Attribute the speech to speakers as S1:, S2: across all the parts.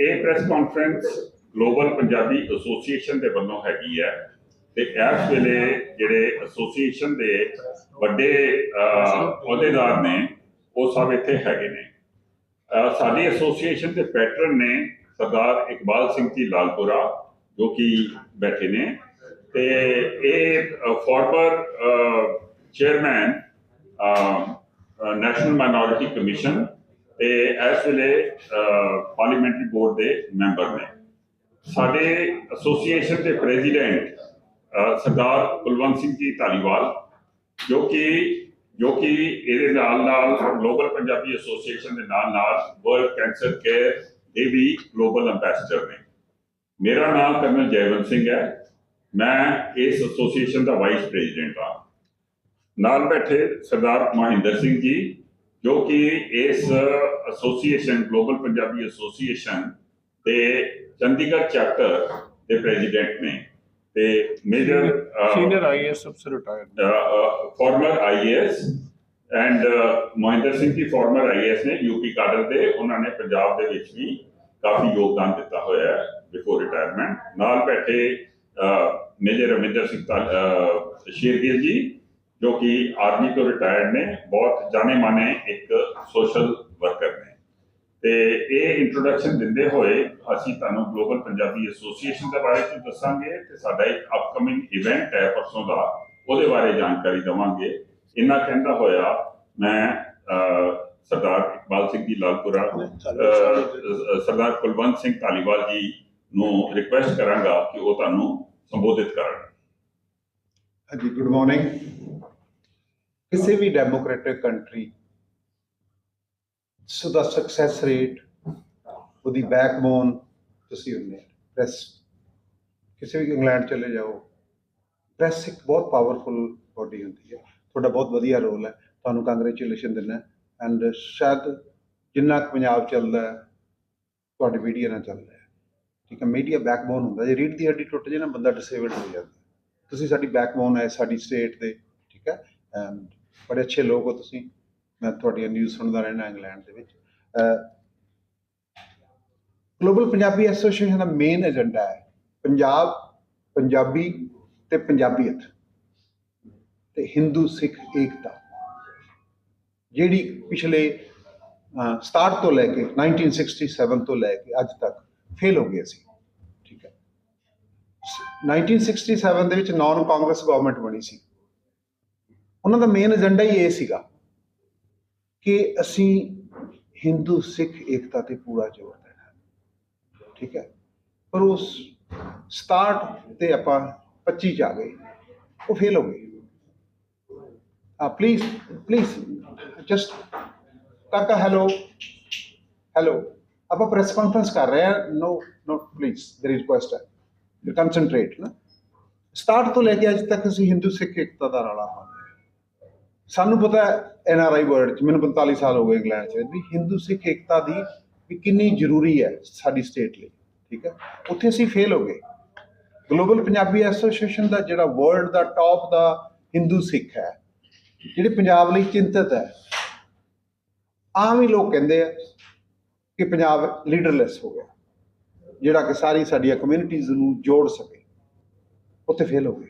S1: ਇਹ press conference global Punjabi association ਦੇ ਵੱਲੋਂ ਹੈਗੀ ਹੈ ਤੇ ਇਸ ਵੇਲੇ ਜਿਹੜੇ ਐਸੋਸੀਏਸ਼ਨ ਦੇ ਵੱਡੇ ਅਹੁਦੇਦਾਰ ਨੇ, ਉਹ ਸਭ ਇੱਥੇ ਹੈਗੇ ਨੇ। ਸਾਡੀ ਐਸੋਸੀਏਸ਼ਨ ਦੇ ਪੈਟਰਨ ਨੇ ਸਰਦਾਰ ਇਕਬਾਲ ਸਿੰਘ ਜੀ ਲਾਲਪੁਰਾ, ਜੋ ਕਿ ਬੈਠੇ ਨੇ। ਤੇ ਇਹ former chairman national minority commission ਤੇ ਇਸ ਵੇਲੇ ਪਾਰਲੀਮੈਂਟਰੀ ਬੋਰਡ ਦੇ ਮੈਂਬਰ ਨੇ। ਸਾਡੇ ਐਸੋਸੀਏਸ਼ਨ ਦੇ ਪ੍ਰੈਜ਼ੀਡੈਂਟ ਸਰਦਾਰ ਕੁਲਵੰਤ ਸਿੰਘ ਜੀ ਧਾਲੀਵਾਲ, ਜੋ ਕਿ ਜੋ ਕਿ ਇਹਦੇ ਨਾਲ ਨਾਲ ਗਲੋਬਲ ਪੰਜਾਬੀ ਐਸੋਸੀਏਸ਼ਨ ਦੇ ਨਾਲ ਨਾਲ ਵਰਲਡ ਕੈਂਸਰ ਕੇਅਰ ਦੇ ਵੀ ਗਲੋਬਲ ਅੰਬੈਸਡਰ ਨੇ। ਮੇਰਾ ਨਾਮ ਕਰਨਲ ਜੈਵੰਤ ਸਿੰਘ ਹੈ। ਮੈਂ ਇਸ ਐਸੋਸੀਏਸ਼ਨ ਦਾ ਵਾਈਸ ਪ੍ਰੈਜ਼ੀਡੈਂਟ ਹਾਂ। ਨਾਲ ਬੈਠੇ ਸਰਦਾਰ ਮਹਿੰਦਰ ਸਿੰਘ ਜੀ ਜੋ ਕਿ ਇਸ ਐਸੋਸੀਏਸ਼ਨ ਗਲੋਬਲ ਪੰਜਾਬੀ ਐਸੋਸੀਏਸ਼ਨ ਦੇ ਚੰਡੀਗੜ੍ਹ ਚੈਪਟਰ ਦੇ ਪ੍ਰੈਜ਼ੀਡੈਂਟ ਨੇ ਤੇ major
S2: senior IAS officer retired.
S1: Former IAS and Mahinder Singh ji former IAS ਨੇ ਯੂਪੀ ਕਾਡਰ ਦੇ ਉਹਨਾਂ ਨੇ ਪੰਜਾਬ ਦੇ ਵਿੱਚ ਵੀ ਕਾਫੀ ਯੋਗਦਾਨ ਦਿੱਤਾ ਹੋਇਆ ਹੈ ਬਿਫੋਰ ਰਿਟਾਇਰਮੈਂਟ ਨਾਲ ਬੈਠੇ ਮੇਜਰ ਰਮਿੰਦਰ ਸਿੰਘ ਸ਼ੇਰਗਿੱਲ ਜੀ ਜੋ ਕਿ ਆਰਮੀ ਤੋਂ ਰਿਟਾਇਰਡ ਨੇ, ਬਹੁਤ ਜਾਣੇ ਮਾਨੇ ਇੱਕ ਸੋਸ਼ਲ ਵਰਕਰ ਨੇ। ਤੇ ਇਹ ਇੰਟਰੋਡਕਸ਼ਨ ਦਿੰਦੇ ਹੋਏ ਅਸੀਂ ਤੁਹਾਨੂੰ ਗਲੋਬਲ ਪੰਜਾਬੀ ਐਸੋਸੀਏਸ਼ਨ ਦੇ ਬਾਰੇ ਚ ਦੱਸਾਂਗੇ ਤੇ ਸਾਡਾ ਇੱਕ ਅਪਕਮਿੰਗ ਇਵੈਂਟ ਹੈ ਪਰਸੋਂ ਦਾ, ਉਹਦੇ ਬਾਰੇ ਜਾਣਕਾਰੀ ਦਵਾਂਗੇ। ਇੰਨਾ ਕਹਿੰਦਾ ਹੋਇਆ ਮੈਂ ਸਰਦਾਰ ਇਕਬਾਲ ਸਿੰਘ ਜੀ ਲਾਲਪੁਰਾ ਸਰਦਾਰ ਕੁਲਵੰਤ ਸਿੰਘ ਧਾਲੀਵਾਲ ਜੀ ਨੂੰ ਰਿਕੁਐਸਟ ਕਰਾਂਗਾ ਕਿ ਉਹ ਤੁਹਾਨੂੰ ਸੰਬੋਧਿਤ ਕਰਨ।
S3: ਹਾਂਜੀ ਗੁੱਡ ਮਾਰਨਿੰਗ ਕਿਸੇ ਵੀ ਡੈਮੋਕ੍ਰੈਟਿਕ ਕੰਟਰੀ ਸੋ ਦਾ ਸਕਸੈਸ ਰੇਟ ਉਹਦੀ ਬੈਕਬੋਨ ਤੁਸੀਂ ਹੁੰਦੇ ਪ੍ਰੈਸ ਕਿਸੇ ਵੀ ਇੰਗਲੈਂਡ ਚਲੇ ਜਾਓ ਪ੍ਰੈਸ ਇੱਕ ਬਹੁਤ ਪਾਵਰਫੁਲ ਬਾਡੀ ਹੁੰਦੀ ਹੈ ਤੁਹਾਡਾ ਬਹੁਤ ਵਧੀਆ ਰੋਲ ਹੈ ਤੁਹਾਨੂੰ ਕੰਗ੍ਰੈਚੁਲੇਸ਼ਨ ਦਿੰਦਾ ਐਂਡ ਸ਼ਾਇਦ ਜਿੰਨਾ ਕੁ ਪੰਜਾਬ ਚੱਲਦਾ ਹੈ ਤੁਹਾਡੀ ਮੀਡੀਆ ਨਾਲ ਚੱਲਦਾ ਹੈ ਠੀਕ ਹੈ ਮੀਡੀਆ ਬੈਕਬੋਨ ਹੁੰਦਾ। ਜੇ ਰੀੜ ਦੀ ਹੱਡੀ ਟੁੱਟ ਜੇ ਨਾ, ਬੰਦਾ ਡਿਸੇਬਲਡ ਹੋ ਜਾਂਦਾ। ਤੁਸੀਂ ਸਾਡੀ ਬੈਕਬੋਨ ਹੈ ਸਾਡੀ ਸਟੇਟ ਦੇ। ਠੀਕ ਹੈ ਐਂਡ ਬੜੇ ਅੱਛੇ ਲੋਕ ਹੋ ਤੁਸੀਂ। ਮੈਂ ਤੁਹਾਡੀਆਂ ਨਿਊਜ਼ ਸੁਣਦਾ ਰਹਿਣਾ ਇੰਗਲੈਂਡ ਦੇ ਵਿੱਚ। ਗਲੋਬਲ ਪੰਜਾਬੀ ਐਸੋਸੀਏਸ਼ਨ ਦਾ ਮੇਨ ਏਜੰਡਾ ਹੈ ਪੰਜਾਬ ਪੰਜਾਬੀ ਤੇ ਪੰਜਾਬੀਅਤ ਤੇ ਹਿੰਦੂ ਸਿੱਖ ਏਕਤਾ ਜਿਹੜੀ ਪਿਛਲੇ ਅਹ, 67 ਤੋਂ ਲੈ ਕੇ 1967 ਤੋਂ ਲੈ ਕੇ ਅੱਜ ਤੱਕ ਫੇਲ ਹੋ ਗਏ ਸੀ। ਠੀਕ ਹੈ। 1967 ਦੇ ਵਿੱਚ ਨਾਨ ਕਾਂਗਰਸ ਗਵਰਨਮੈਂਟ ਬਣੀ ਸੀ। ਉਹਨਾਂ ਦਾ ਮੇਨ ਏਜੰਡਾ ਹੀ ਇਹ ਸੀਗਾ ਕਿ ਅਸੀਂ ਹਿੰਦੂ ਸਿੱਖ ਏਕਤਾ ਤੇ ਪੂਰਾ ਜ਼ੋਰ ਦੇਣਾ ਹੈ। ਠੀਕ ਹੈ ਪਰ ਉਸ 67 ਤੇ ਆਪਾਂ 25 ਚ ਆ ਗਏ ਉਹ ਫੇਲ ਹੋ ਗਏ ਆ ਪਲੀਜ਼ ਪਲੀਜ਼ ਜਸਟ ਕਾਕਾ ਹੈਲੋ ਹੈਲੋ ਆਪਾਂ ਪ੍ਰੈਸ ਕਾਨਫਰੰਸ ਕਰ ਰਹੇ ਹਾਂ no no please there is request concentrate ਨਾ ਸਟਾਰਟ ਤੋਂ ਲੈ ਕੇ ਅੱਜ ਤੱਕ ਅਸੀਂ ਹਿੰਦੂ ਸਿੱਖ ਏਕਤਾ ਦਾ ਰੌਲਾ ਪਾਉਂਦੇ ਹਾਂ ਸਾਨੂੰ ਪਤਾ ਹੈ ਐਨ ਆਰ ਆਈ ਵਰਲਡ ਚ, ਮੈਨੂੰ 45 ਸਾਲ ਹੋ ਗਏ ਇੰਗਲੈਂਡ ਚ ਵੀ ਹਿੰਦੂ ਸਿੱਖ ਏਕਤਾ ਦੀ ਵੀ ਕਿੰਨੀ ਜ਼ਰੂਰੀ ਹੈ ਸਾਡੀ ਸਟੇਟ ਲਈ, ਠੀਕ ਹੈ? ਉੱਥੇ ਅਸੀਂ ਫੇਲ ਹੋ ਗਏ। ਗਲੋਬਲ ਪੰਜਾਬੀ ਐਸੋਸੀਏਸ਼ਨ ਦਾ ਜਿਹੜਾ ਵਰਲਡ ਦਾ ਟਾਪ ਦਾ ਹਿੰਦੂ ਸਿੱਖ ਹੈ, ਜਿਹੜੇ ਪੰਜਾਬ ਲਈ ਚਿੰਤਤ ਹੈ, ਆਮ ਹੀ ਲੋਕ ਕਹਿੰਦੇ ਆ ਕਿ ਪੰਜਾਬ ਲੀਡਰਲੈਸ ਹੋ ਗਿਆ, ਜਿਹੜਾ ਕਿ ਸਾਰੀ ਸਾਡੀਆਂ ਕਮਿਊਨਿਟੀਜ਼ ਨੂੰ ਜੋੜ ਸਕੇ। ਉੱਥੇ ਫੇਲ ਹੋ ਗਏ।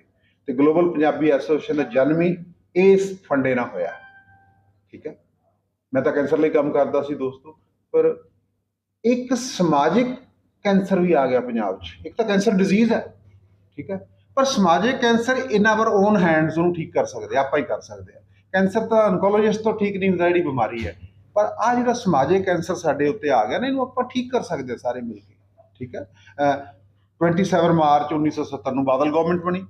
S3: ਤੇ ਗਲੋਬਲ ਪੰਜਾਬੀ ਐਸੋਸੀਏਸ਼ਨ ਦਾ ਜਨਮ ਹੀ ਇਸ ਫੰਡੇ ਨਾਲ ਹੋਇਆ ਠੀਕ ਹੈ? ਮੈਂ ਤਾਂ ਕੈਂਸਰ ਲਈ ਕੰਮ ਕਰਦਾ ਸੀ ਦੋਸਤੋ, ਪਰ ਇੱਕ ਸਮਾਜਿਕ ਕੈਂਸਰ ਵੀ ਆ ਗਿਆ ਪੰਜਾਬ 'ਚ। ਇੱਕ ਤਾਂ ਕੈਂਸਰ ਡਿਜ਼ੀਜ਼ ਹੈ, ਠੀਕ ਹੈ? ਪਰ ਸਮਾਜਿਕ cancer in our own hands ਨੂੰ ਠੀਕ ਕਰ ਸਕਦੇ ਆਪਾਂ ਹੀ ਕਰ ਸਕਦੇ ਹਾਂ ਕੈਂਸਰ ਤਾਂ ਅਨਕੋਲੋਜਿਸਟ ਤੋਂ ਠੀਕ ਨਹੀਂ ਹੁੰਦਾ, ਜਿਹੜੀ ਬਿਮਾਰੀ ਹੈ। ਪਰ ਆ ਜਿਹੜਾ ਸਮਾਜਿਕ ਕੈਂਸਰ ਸਾਡੇ ਉੱਤੇ ਆ ਗਿਆ ਨਾ, ਇਹਨੂੰ ਆਪਾਂ ਠੀਕ ਕਰ ਸਕਦੇ ਹਾਂ ਸਾਰੇ ਮਿਲ ਕੇ, ਠੀਕ ਹੈ? ਅਹ 27 ਮਾਰਚ 1970 ਨੂੰ ਬਾਦਲ ਗਵਰਨਮੈਂਟ ਬਣੀ।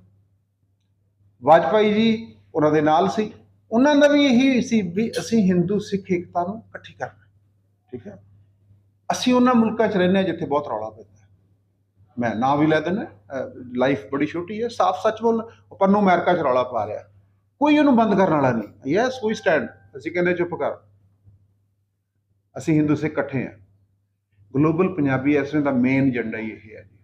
S3: ਵਾਜਪਾਈ ਜੀ ਉਹਨਾਂ ਦੇ ਨਾਲ ਸੀ। ਉਹਨਾਂ ਦਾ ਵੀ ਇਹੀ ਸੀ ਵੀ ਅਸੀਂ ਹਿੰਦੂ, ਸਿੱਖ ਏਕਤਾ ਨੂੰ ਇਕੱਠੀ ਕਰਨਾ ਠੀਕ ਹੈ? ਅਸੀਂ ਉਹਨਾਂ ਮੁਲਕਾਂ 'ਚ ਰਹਿੰਦੇ ਹਾਂ ਜਿੱਥੇ ਬਹੁਤ ਰੌਲਾ ਪੈਂਦਾ ਮੈਂ ਨਾਂ ਵੀ ਲੈ ਦਿੰਦਾ ਲਾਈਫ ਬੜੀ ਛੋਟੀ ਹੈ। ਸਾਫ਼ ਸੱਚ ਬੋਲ ਪਰ ਨੂੰ ਅਮਰੀਕਾ 'ਚ ਰੌਲਾ ਪਾ ਰਿਹਾ ਕੋਈ ਉਹਨੂੰ ਬੰਦ ਕਰਨ ਵਾਲਾ ਨਹੀਂ। ਯੈਸ ਕੋਈ ਸਟੈਂਡ ਅਸੀਂ ਕਹਿੰਦੇ ਚੁੱਪ ਕਰ। ਅਸੀਂ ਹਿੰਦੂ, ਸਿੱਖ ਇਕੱਠੇ ਹਾਂ। ਗਲੋਬਲ ਪੰਜਾਬੀ ਐਸੋਸੀਏਸ਼ਨ ਦਾ ਮੇਨ ਏਜੰਡਾ ਹੀ ਇਹ ਹੈ ਜੀ।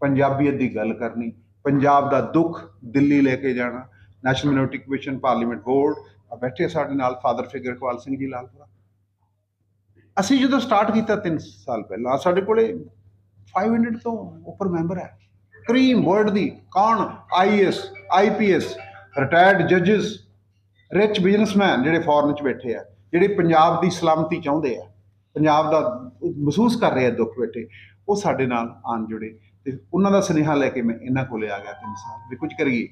S3: ਪੰਜਾਬੀਅਤ ਦੀ ਗੱਲ ਕਰਨੀ, ਪੰਜਾਬ ਦਾ ਦੁੱਖ ਦਿੱਲੀ ਲੈ ਕੇ ਜਾਣਾ national minority commission parliament board ਆ ਬੈਠੇ ਸਾਡੇ ਨਾਲ ਫਾਦਰ ਫਿਗਰ ਇਕਬਾਲ ਸਿੰਘ ਜੀ ਲਾਲਪੁਰਾ। ਅਸੀਂ ਜਦੋਂ ਸਟਾਰਟ ਕੀਤਾ 3 ਸਾਲ ਪਹਿਲਾਂ, ਸਾਡੇ ਕੋਲੇ 500 ਤੋਂ ਉੱਪਰ ਮੈਂਬਰ ਹੈ। ਕਰੀਮ ਵਰਲਡ ਦੀ, ਕੌਣ? ਆਈਐਸ ਆਈਪੀਐਸ ਰਿਟਾਇਰਡ ਜੱਜਸ ਰਿਚ ਬਿਜ਼ਨਸਮੈਨ ਜਿਹੜੇ ਫੋਰਨ ਚ ਬੈਠੇ ਆ, ਜਿਹੜੇ ਪੰਜਾਬ ਦੀ ਸਲਾਮਤੀ ਚਾਹੁੰਦੇ ਆ, ਪੰਜਾਬ ਦਾ ਮਹਿਸੂਸ ਕਰ ਰਹੇ ਆ ਦੁੱਖ ਬੈਠੇ, ਉਹ ਸਾਡੇ ਨਾਲ ਆਣ ਜੁੜੇ। ਤੇ ਉਹਨਾਂ ਦਾ ਸੁਨੇਹਾ ਲੈ ਕੇ ਮੈਂ ਇਹਨਾਂ ਕੋਲੇ ਆ ਗਿਆ ਤਿੰਨ ਸਾਲ। ਵੀ ਕੁਝ ਕਰੀਏ।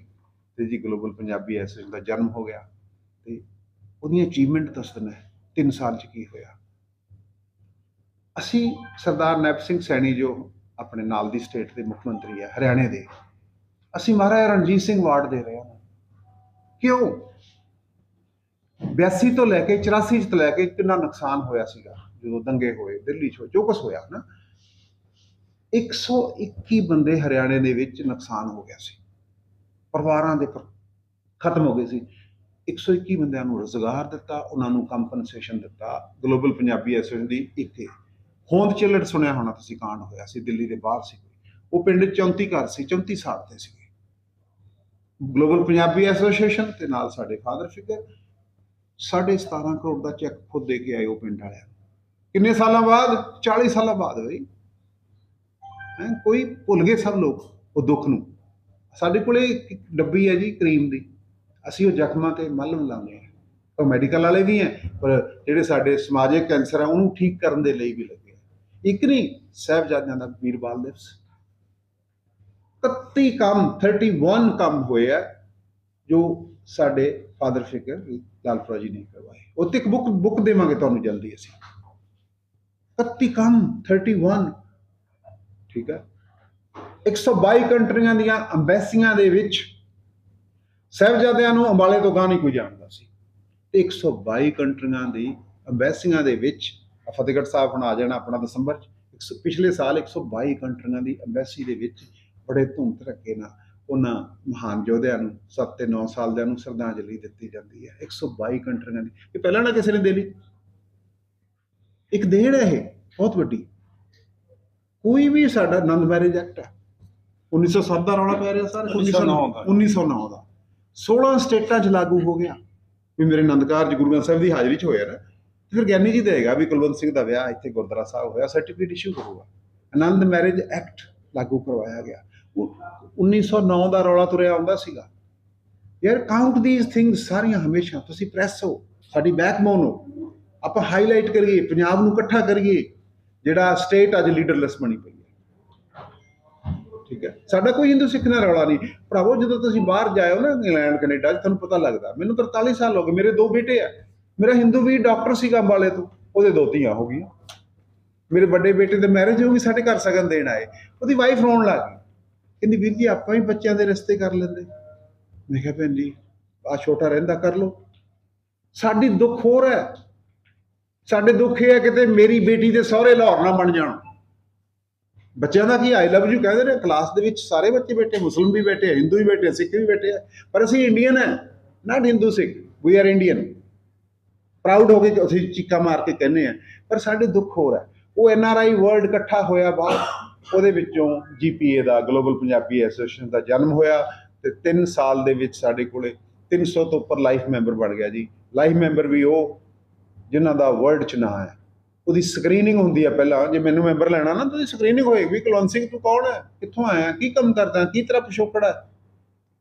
S3: ਤੇ ਜੀ ਗਲੋਬਲ ਪੰਜਾਬੀ ਐਸੋਸੀਏਸ਼ਨ ਦਾ ਜਨਮ ਹੋ ਗਿਆ ਤੇ ਉਹਦੀਆਂ ਅਚੀਵਮੈਂਟ ਦੱਸਣਾ ਹੈ ਤਿੰਨ ਸਾਲ ਚ ਕੀ ਹੋਇਆ। ਅਸੀਂ ਸਰਦਾਰ ਨੈਪ ਸਿੰਘ ਸੈਣੀ ਜੋ ਆਪਣੇ ਨਾਲ ਦੀ ਸਟੇਟ ਦੇ ਮੁੱਖ ਮੰਤਰੀ ਹੈ ਹਰਿਆਣੇ ਦੇ ਅਸੀਂ ਮਹਾਰਾਜਾ ਰਣਜੀਤ ਸਿੰਘ ਅਵਾਰਡ ਦੇ ਰਹੇ ਹਾਂ। ਕਿਉਂ? 82 ਤੋਂ ਲੈ ਕੇ 84 ਤੋਂ ਲੈ ਕੇ ਕਿੰਨਾ ਨੁਕਸਾਨ ਹੋਇਆ ਸੀਗਾ ਜਦੋਂ ਦੰਗੇ ਹੋਏ ਦਿੱਲੀ 'ਚ ਹੋਏ, ਜੋ ਕੁਝ ਹੋਇਆ ਨਾ 121 ਬੰਦੇ ਹਰਿਆਣੇ ਦੇ ਵਿੱਚ ਨੁਕਸਾਨ ਹੋ ਗਿਆ ਸੀ। ਪਰਿਵਾਰਾਂ ਦੇ ਖਤਮ ਹੋ ਗਏ ਸੀ। 121 ਬੰਦਿਆਂ ਨੂੰ ਰੋਜ਼ਗਾਰ ਦਿੱਤਾ, ਉਹਨਾਂ ਨੂੰ ਕੰਪਨਸੇਸ਼ਨ ਦਿੱਤਾ ਗਲੋਬਲ ਪੰਜਾਬੀ ਐਸੋਸੀਏਸ਼ਨ ਦੀ ਇੱਕ ਹੋਂਦ ਚਿਲੜ ਸੁਣਿਆ ਹੋਣਾ ਤੁਸੀਂ, ਕਾਂਡ ਹੋਇਆ ਸੀ, ਦਿੱਲੀ ਦੇ ਬਾਹਰ ਸੀ ਉਹ ਪਿੰਡ 'ਚ 34 ਘਰ ਸੀ 34 ਸਾਲ ਤੇ ਸੀਗੇ। ਗਲੋਬਲ ਪੰਜਾਬੀ ਐਸੋਸੀਏਸ਼ਨ ਤੇ ਨਾਲ ਸਾਡੇ ਫਾਦਰ ਫਿਗਰ ਸਾਢੇ 17 ਕਰੋੜ ਦਾ ਚੈੱਕ ਖੁਦ ਦੇ ਕੇ ਆਏ ਉਹ ਪਿੰਡ ਵਾਲਿਆਂ ਨੂੰ। ਕਿੰਨੇ ਸਾਲਾਂ ਬਾਅਦ? 40 ਸਾਲਾਂ ਬਾਅਦ ਹੋਈ ਕੋਈ ਭੁੱਲ ਗਏ ਸਭ ਲੋਕ, ਉਹ ਦੁੱਖ ਨੂੰ। ਸਾਡੇ ਕੋਲੇ ਇੱਕ ਡੱਬੀ ਹੈ ਜੀ ਕਰੀਮ ਦੀ। ਅਸੀਂ ਉਹ ਜ਼ਖਮਾਂ ਤੇ ਮਲਮ ਲਾਉਂਦੇ ਹਾਂ। ਉਹ ਮੈਡੀਕਲ ਵਾਲੇ ਵੀ ਹੈ, ਪਰ ਜਿਹੜੇ ਸਾਡੇ ਸਮਾਜਿਕ ਕੈਂਸਰ ਹੈ ਉਹਨੂੰ ਠੀਕ ਕਰਨ ਦੇ ਲਈ ਵੀ ਲੱਗੇ ਇੱਕ ਨਹੀਂ, ਸਾਹਿਬਜ਼ਾਦਿਆਂ ਦਾ ਵੀਰਬਾਲ ਦਿਵਸ। 31 ਕੰਮ 31 ਕੰਮ ਹੋਏ ਆ, ਜੋ ਸਾਡੇ ਫਾਦਰ ਫਿਕਰ ਲਾਲਪੁਰਾ ਜੀ ਨੇ ਕਰਵਾਏ। ਉਹ ਤੇ ਇੱਕ ਬੁੱਕ ਬੁੱਕ ਦੇਵਾਂਗੇ ਤੁਹਾਨੂੰ ਜਲਦੀ ਅਸੀਂ। 31 ਕੰਮ 31 ਠੀਕ ਹੈ 122 ਕੰਟਰੀਆਂ ਦੀਆਂ ਅੰਬੈਸੀਆਂ ਦੇ ਵਿੱਚ ਸਾਹਿਬਜ਼ਾਦਿਆਂ ਨੂੰ ਅੰਬਾਲੇ ਤੋਂ ਗਾਂ ਨਹੀਂ ਕੋਈ ਜਾਣਦਾ ਸੀ। ਤੇ 122 ਕੰਟਰੀਆਂ ਦੀ ਅੰਬੈਸੀਆਂ ਦੇ ਵਿੱਚ ਫਤਿਹਗੜ੍ਹ ਸਾਹਿਬ ਹੁਣ ਆ ਜਾਣਾ ਆਪਣਾ ਦਸੰਬਰ ਚ। ਇੱਕ ਸੌ- ਪਿਛਲੇ ਸਾਲ 122 ਕੰਟਰੀਆਂ ਦੀ ਅੰਬੈਸੀ ਦੇ ਵਿੱਚ ਬੜੇ ਧੂਮ ਧੜੱਕੇ ਨਾਲ ਉਹਨਾਂ ਮਹਾਨ ਯੋਧਿਆਂ ਨੂੰ 7 ਤੇ 9 ਸਾਲ ਦਿਆਂ ਨੂੰ ਸ਼ਰਧਾਂਜਲੀ ਦਿੱਤੀ ਜਾਂਦੀ ਹੈ। 122 ਕੰਟਰੀਆਂ ਦੀ। ਇਹ ਪਹਿਲਾਂ ਨਾ ਕਿਸੇ ਨੇ ਦੇ ਲਈ। ਇੱਕ ਦੇਣ ਹੈ ਇਹ, ਬਹੁਤ ਵੱਡੀ। ਕੋਈ ਵੀ ਸਾਡਾ ਨੰਦ ਮੈਰਿਜ ਐਕਟ ਹੈ। 1907 ਦਾ ਰੌਲਾ ਪੈ ਰਿਹਾ ਸਰ
S2: 1909 ਦਾ।
S3: 1909 ਦਾ। 16 ਸਟੇਟਾਂ 'ਚ ਲਾਗੂ ਹੋ ਗਿਆ। ਵੀ ਮੇਰੇ ਆਨੰਦ ਕਾਰਜ ਗੁਰੂ ਗ੍ਰੰਥ ਸਾਹਿਬ ਦੀ ਹਾਜ਼ਰੀ 'ਚ ਹੋਇਆ ਨਾ। ਤੇ ਫਿਰ ਗਿਆਨੀ ਜੀ ਦੇਗਾ ਵੀ ਕੁਲਵੰਤ ਸਿੰਘ ਦਾ ਵਿਆਹ ਇੱਥੇ ਗੁਰਦੁਆਰਾ ਸਾਹਿਬ ਹੋਇਆ ਸਰਟੀਫਿਕੇਟ ਇਸ਼ੂ ਕਰੂਗਾ ਆਨੰਦ ਮੈਰਿਜ ਐਕਟ ਲਾਗੂ ਕਰਵਾਇਆ ਗਿਆ। ਉਹ 1909 ਦਾ ਰੌਲਾ ਤੁਰਿਆ ਆਉਂਦਾ ਸੀਗਾ। ਯਾਰ ਕਾਊਂਟ ਥੀਸ ਥਿੰਗਸ ਸਾਰੀਆਂ ਹਮੇਸ਼ਾ ਤੁਸੀਂ ਪ੍ਰੈਸ ਹੋ ਸਾਡੀ ਬੈਕਬੋਨ ਹੋ। ਆਪਾਂ ਹਾਈਲਾਈਟ ਕਰੀਏ ਪੰਜਾਬ ਨੂੰ ਇਕੱਠਾ ਕਰੀਏ ਜਿਹੜਾ ਸਟੇਟ ਅੱਜ ਲੀਡਰਲੈਸ ਬਣੀ ਪਈ। ਠੀਕ ਹੈ। ਸਾਡਾ ਕੋਈ ਹਿੰਦੂ ਸਿੱਖ ਨਾਲ ਰੌਲਾ ਨਹੀਂ। ਭਰਾਵੋ, ਜਦੋਂ ਤੁਸੀਂ ਬਾਹਰ ਜਾਇਓ ਨਾ ਇੰਗਲੈਂਡ, ਕੈਨੇਡਾ 'ਚ ਤੁਹਾਨੂੰ ਪਤਾ ਲੱਗਦਾ, ਮੈਨੂੰ 43 ਸਾਲ ਹੋ ਗਏ, ਮੇਰੇ ਦੋ ਬੇਟੇ ਆ। ਮੇਰਾ ਹਿੰਦੂ ਵੀ ਡਾਕਟਰ ਸੀਗਾ ਅੰਬਾਲੇ ਤੋਂ, ਉਹਦੇ ਦੋ ਧੀਆਂ ਹੋ ਗਈਆਂ। ਮੇਰੇ ਵੱਡੇ ਬੇਟੇ ਦੇ ਮੈਰਿਜ ਹੋ ਗਈ ਸਾਡੇ ਘਰ ਸਗਨ ਦੇਣ ਆਏ। ਉਹਦੀ ਵਾਈਫ ਰੋਣ ਲੱਗ ਗਈ। ਕਹਿੰਦੀ, ਵੀਰ ਜੀ, ਆਪਾਂ ਵੀ ਬੱਚਿਆਂ ਦੇ ਰਿਸ਼ਤੇ ਕਰ ਲੈਂਦੇ। ਮੈਂ ਕਿਹਾ, ਭੈਣ ਜੀ, ਆ ਛੋਟਾ ਰਹਿੰਦਾ ਕਰ ਲੋ ਸਾਡੀ ਦੁੱਖ ਹੋਰ ਹੈ। ਸਾਡੇ ਦੁੱਖ ਇਹ ਹੈ ਕਿਤੇ ਮੇਰੀ ਬੇਟੀ ਦੇ ਸਹੁਰੇ ਲਾਹੌਰ ਨਾ ਬਣ ਜਾਣ। ਬੱਚਿਆਂ ਦਾ ਕੀ ਆਈ ਲਵ ਯੂ ਕਹਿੰਦੇ ਨੇ ਕਲਾਸ ਦੇ ਵਿੱਚ ਸਾਰੇ ਬੱਚੇ ਬੈਠੇ, ਮੁਸਲਮ ਵੀ ਬੈਠੇ, ਹਿੰਦੂ ਵੀ ਬੈਠੇ, ਸਿੱਖ ਵੀ ਬੈਠੇ ਆ, ਪਰ ਅਸੀਂ ਇੰਡੀਅਨ ਹੈ not Hindu Sikh we are Indian proud ਹੋ ਕੇ ਅਸੀਂ ਚੀਕਾ ਮਾਰ ਕੇ ਕਹਿੰਦੇ ਆ, ਪਰ ਸਾਡੇ ਦੁੱਖ ਹੋਰ ਹੈ। ਉਹ ਐਨ ਆਰ ਆਈ ਵਰਲਡ ਇਕੱਠਾ ਹੋਇਆ ਬਾਅਦ ਉਹਦੇ ਵਿੱਚੋਂ ਜੀਪੀਏ ਦਾ ਗਲੋਬਲ ਪੰਜਾਬੀ ਐਸੋਸੀਏਸ਼ਨ ਦਾ ਜਨਮ ਹੋਇਆ ਤੇ 3 ਸਾਲ ਦੇ ਵਿੱਚ ਸਾਡੇ ਕੋਲੇ 300 ਤੋਂ ਉੱਪਰ ਲਾਈਫ ਮੈਂਬਰ ਬਣ ਗਿਆ ਜੀ। ਲਾਈਫ ਮੈਂਬਰ ਵੀ ਉਹ, ਜਿਨ੍ਹਾਂ ਦਾ ਵਰਲਡ ਚ ਨਾਂ ਹੈ। ਉਹਦੀ ਸਕਰੀਨਿੰਗ ਹੁੰਦੀ ਹੈ ਪਹਿਲਾਂ। ਜੇ ਮੈਨੂੰ ਮੈਂਬਰ ਲੈਣਾ ਨਾ, ਤਾਂ ਉਹਦੀ ਸਕਰੀਨਿੰਗ ਹੋਏਗੀ ਵੀ ਕੁਲਵੰਤ ਸਿੰਘ ਤੂੰ ਕੌਣ ਹੈ? ਕਿੱਥੋਂ ਆਇਆ? ਕੀ ਕੰਮ ਕਰਦਾ? ਕੀ ਤੇਰਾ ਪਿਛੋਕੜ ਹੈ?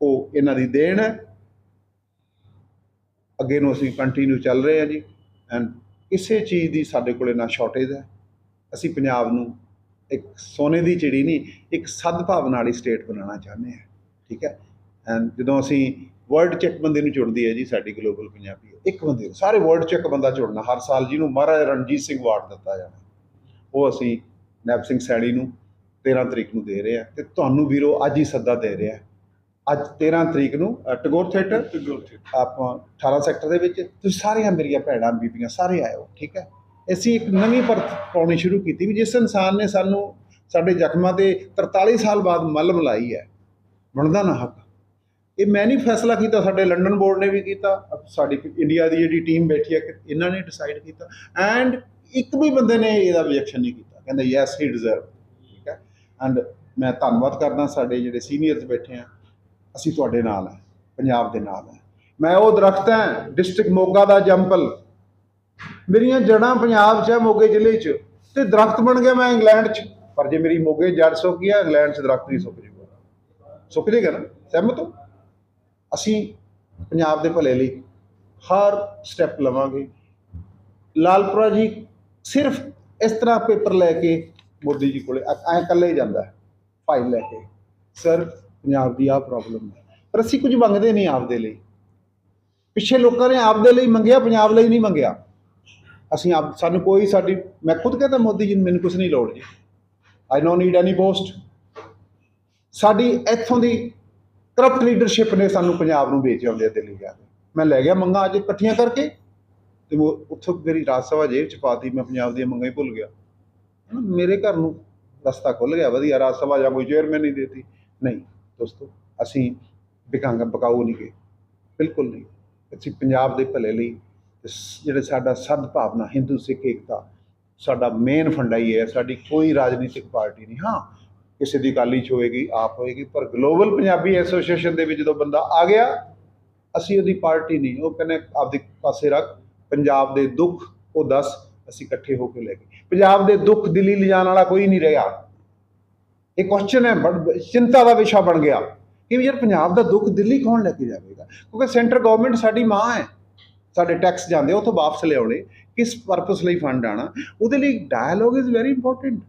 S3: ਉਹ ਇਹਨਾਂ ਦੀ ਦੇਣ ਹੈ। ਅੱਗੇ ਨੂੰ ਅਸੀਂ ਕੰਟੀਨਿਊ ਚੱਲ ਰਹੇ ਹਾਂ ਜੀ। ਐਂਡ ਕਿਸੇ ਚੀਜ਼ ਦੀ ਸਾਡੇ ਕੋਲੇ ਨਾ ਸ਼ਾਰਟੇਜ ਹੈ। ਅਸੀਂ ਪੰਜਾਬ ਨੂੰ ਇੱਕ ਸੋਨੇ ਦੀ ਚਿੜੀ ਨਹੀਂ, ਇੱਕ ਸਦਭਾਵਨਾ ਵਾਲੀ ਸਟੇਟ ਬਣਾਉਣਾ ਚਾਹੁੰਦੇ ਹਾਂ। ਠੀਕ ਹੈ? ਐਂਡ ਜਦੋਂ ਅਸੀਂ ਵਰਲਡ ਚ ਇੱਕ ਬੰਦੇ ਨੂੰ ਚੁਣਦੀ ਹੈ ਜੀ ਸਾਡੀ ਗਲੋਬਲ ਪੰਜਾਬੀ ਇੱਕ ਬੰਦੇ ਨੂੰ ਸਾਰੇ ਵਰਲਡ ਚ ਇੱਕ ਬੰਦਾ ਚੁਣਨਾ ਹਰ ਸਾਲ ਜਿਹਨੂੰ ਮਹਾਰਾਜਾ ਰਣਜੀਤ ਸਿੰਘ ਅਵਾਰਡ ਦਿੱਤਾ ਜਾਣਾ ਉਹ ਅਸੀਂ ਨੈਪ ਸਿੰਘ ਸੈਣੀ ਨੂੰ 13 ਤਰੀਕ ਨੂੰ ਦੇ ਰਹੇ ਹਾਂ ਤੇ ਤੁਹਾਨੂੰ ਵੀਰੋ ਅੱਜ ਹੀ ਸੱਦਾ ਦੇ ਰਿਹਾ ਅੱਜ 13 ਤਰੀਕ ਨੂੰ ਅ, ਟੈਗੋਰ ਥੀਏਟਰ ਆਪਾਂ 18 ਸੈਕਟਰ ਦੇ ਵਿੱਚ ਤੁਸੀਂ ਸਾਰੀਆਂ ਮੇਰੀਆਂ ਭੈਣਾਂ ਬੀਬੀਆਂ ਸਾਰੇ ਆਇਓ ਠੀਕ ਹੈ? ਅਸੀਂ ਇੱਕ ਨਵੀਂ ਪਰਤ ਪਾਉਣੀ ਸ਼ੁਰੂ ਕੀਤੀ ਵੀ ਜਿਸ ਇਨਸਾਨ ਨੇ ਸਾਨੂੰ ਸਾਡੇ ਜ਼ਖਮਾਂ ਤੇ 43 ਸਾਲ ਬਾਅਦ ਮਲਮ ਲਾਈ ਹੈ ਬਣਦਾ ਨਾ ਹੱਕ। ਇਹ ਮੈਂ ਨਹੀਂ ਫੈਸਲਾ ਕੀਤਾ, ਸਾਡੇ ਲੰਡਨ ਬੋਰਡ ਨੇ ਵੀ ਕੀਤਾ ਸਾਡੀ ਇੰਡੀਆ ਦੀ ਜਿਹੜੀ ਟੀਮ ਬੈਠੀ ਹੈ, ਕਿ ਇਹਨਾਂ ਨੇ ਡਿਸਾਈਡ ਕੀਤਾ ਐਂਡ ਇੱਕ ਵੀ ਬੰਦੇ ਨੇ ਇਹਦਾ ਰਿਐਕਸ਼ਨ ਨਹੀਂ ਕੀਤਾ, ਕਹਿੰਦਾ ਯੈਸ ਹੀ ਡਿਜ਼ਰਵ ਠੀਕ ਹੈ? ਐਂਡ ਮੈਂ ਧੰਨਵਾਦ ਕਰਦਾ ਸਾਡੇ ਜਿਹੜੇ ਸੀਨੀਅਰਸ ਬੈਠੇ ਆ, ਅਸੀਂ ਤੁਹਾਡੇ ਨਾਲ ਹਾਂ, ਪੰਜਾਬ ਦੇ ਨਾਲ ਹਾਂ। ਮੈਂ ਉਹ ਦਰਖਤ ਹੈ ਡਿਸਟ੍ਰਿਕਟ ਮੋਗਾ ਦਾ ਜੰਪਲ ਮੇਰੀਆਂ ਜੜਾਂ ਪੰਜਾਬ 'ਚ ਹੈ, ਮੋਗੇ ਜ਼ਿਲ੍ਹੇ 'ਚ, ਤੇ ਦਰਖਤ ਬਣ ਗਿਆ ਮੈਂ ਇੰਗਲੈਂਡ 'ਚ। ਪਰ ਜੇ ਮੇਰੀ ਮੋਗੇ ਜੜ ਸੁੱਕ ਗਿਆ ਇੰਗਲੈਂਡ 'ਚ ਦਰਖਤ ਨਹੀਂ ਸੁੱਕ ਜੂਗਾ। ਸੁੱਕ ਜੇਗਾ ਨਾ, ਸਹਿਮਤ ਹੋ? ਅਸੀਂ ਪੰਜਾਬ ਦੇ ਭਲੇ ਲਈ ਹਰ ਸਟੈਪ ਲਵਾਂਗੇ। ਲਾਲਪੁਰਾ ਜੀ ਸਿਰਫ ਇਸ ਤਰ੍ਹਾਂ ਪੇਪਰ ਲੈ ਕੇ ਮੋਦੀ ਜੀ ਕੋਲੇ ਐ ਇਕੱਲੇ ਹੀ ਜਾਂਦਾ ਫਾਈਲ ਲੈ ਕੇ। ਸਰ ਪੰਜਾਬ ਦੀ ਆਹ ਪ੍ਰੋਬਲਮ ਹੈ। ਪਰ ਅਸੀਂ ਕੁਝ ਮੰਗਦੇ ਨਹੀਂ ਆਪਦੇ ਲਈ। ਪਿੱਛੇ ਲੋਕਾਂ ਨੇ ਆਪਦੇ ਲਈ ਮੰਗਿਆ, ਪੰਜਾਬ ਲਈ ਨਹੀਂ ਮੰਗਿਆ। ਅਸੀਂ ਆਪ, ਸਾਨੂੰ ਕੋਈ ਸਾਡੀ, ਮੈਂ ਖੁਦ ਕਹਿੰਦਾ ਮੋਦੀ ਜੀ ਨੂੰ ਮੈਨੂੰ ਕੁਝ ਨਹੀਂ ਲੋੜ ਜੀ। ਆਈ ਨੋ ਨੀਡ ਐਨੀ ਪੋਸਟ ਸਾਡੀ ਇੱਥੋਂ ਦੀ ਕਰਪਟ ਲੀਡਰਸ਼ਿਪ ਨੇ ਸਾਨੂੰ ਪੰਜਾਬ ਨੂੰ ਵੇਚ ਆਉਂਦੇ ਆ ਦਿੱਲੀ ਜਾ ਕੇ। ਮੈਂ ਲੈ ਗਿਆ ਮੰਗਾਂ ਅੱਜ ਇਕੱਠੀਆਂ ਕਰਕੇ ਤੇ ਉੱਥੋਂ ਮੇਰੀ ਰਾਜ ਸਭਾ ਜੇਬ ਚ ਪਾਤੀ ਮੈਂ ਪੰਜਾਬ ਦੀਆਂ ਮੰਗਾਂ ਹੀ ਭੁੱਲ ਗਿਆ। ਹਨਾ, ਮੇਰੇ ਘਰ ਨੂੰ ਰਸਤਾ ਖੁੱਲ ਗਿਆ ਵਧੀਆ ਰਾਜ ਸਭਾ ਜਾਂ ਕੋਈ ਚੇਅਰਮੈਨ ਨਹੀਂ ਦੇਤੀ। ਨਹੀਂ ਦੋਸਤੋ ਅਸੀਂ ਬਿਕਾਂਗਾ ਬਕਾਊ ਨਹੀਂ ਗਏ। ਬਿਲਕੁਲ ਨਹੀਂ। ਅਸੀਂ ਪੰਜਾਬ ਦੇ ਭਲੇ ਲਈ ਤੇ ਜਿਹੜੇ ਸਾਡਾ ਸਦ ਭਾਵਨਾ ਹਿੰਦੂ ਸਿੱਖ ਏਕਤਾ ਸਾਡਾ ਮੇਨ ਫੰਡਾ ਹੀ ਹੈ ਸਾਡੀ ਕੋਈ ਰਾਜਨੀਤਿਕ ਪਾਰਟੀ ਨਹੀਂ। ਹਾਂ ਕਿਸੇ ਦੀ ਅਕਾਲੀ ਚ ਹੋਏਗੀ, ਆਪ ਹੋਏਗੀ, ਪਰ ਗਲੋਬਲ ਪੰਜਾਬੀ ਐਸੋਸੀਏਸ਼ਨ ਦੇ ਵਿੱਚ ਜਦੋਂ ਬੰਦਾ ਆ ਗਿਆ, ਅਸੀਂ ਉਹਦੀ ਪਾਰਟੀ ਨਹੀਂ, ਉਹ ਕਹਿੰਦੇ ਆਪਦੇ ਪਾਸੇ ਰੱਖ, ਪੰਜਾਬ ਦੇ ਦੁੱਖ, ਉਹ ਦੱਸ, ਅਸੀਂ ਇਕੱਠੇ ਹੋ ਕੇ ਲੈ ਗਏ। ਪੰਜਾਬ ਦੇ ਦੁੱਖ ਦਿੱਲੀ ਲਿਜਾਣ ਵਾਲਾ ਕੋਈ ਨਹੀਂ ਰਿਹਾ। ਇਹ ਕੁਐਸਚਨ ਹੈ, ਬੜ ਚਿੰਤਾ ਦਾ ਵਿਸ਼ਾ ਬਣ ਗਿਆ। ਕਿ ਵੀ ਯਾਰ ਪੰਜਾਬ ਦਾ ਦੁੱਖ ਦਿੱਲੀ ਕੌਣ ਲੈ ਕੇ ਜਾਵੇਗਾ? ਕਿਉਂਕਿ ਸੈਂਟਰ ਗਵਰਨਮੈਂਟ ਸਾਡੀ ਮਾਂ ਹੈ। ਸਾਡੇ ਟੈਕਸ ਜਾਂਦੇ, ਉਹ ਵਾਪਸ ਲਿਆਉਣੇ, ਕਿਸ ਪਰਪਸ ਲਈ ਫੰਡ ਆਣਾ ਉਹਦੇ ਲਈ ਡਾਇਲੋਗ ਇਜ਼ ਵੈਰੀ ਇੰਪੋਰਟੈਂਟ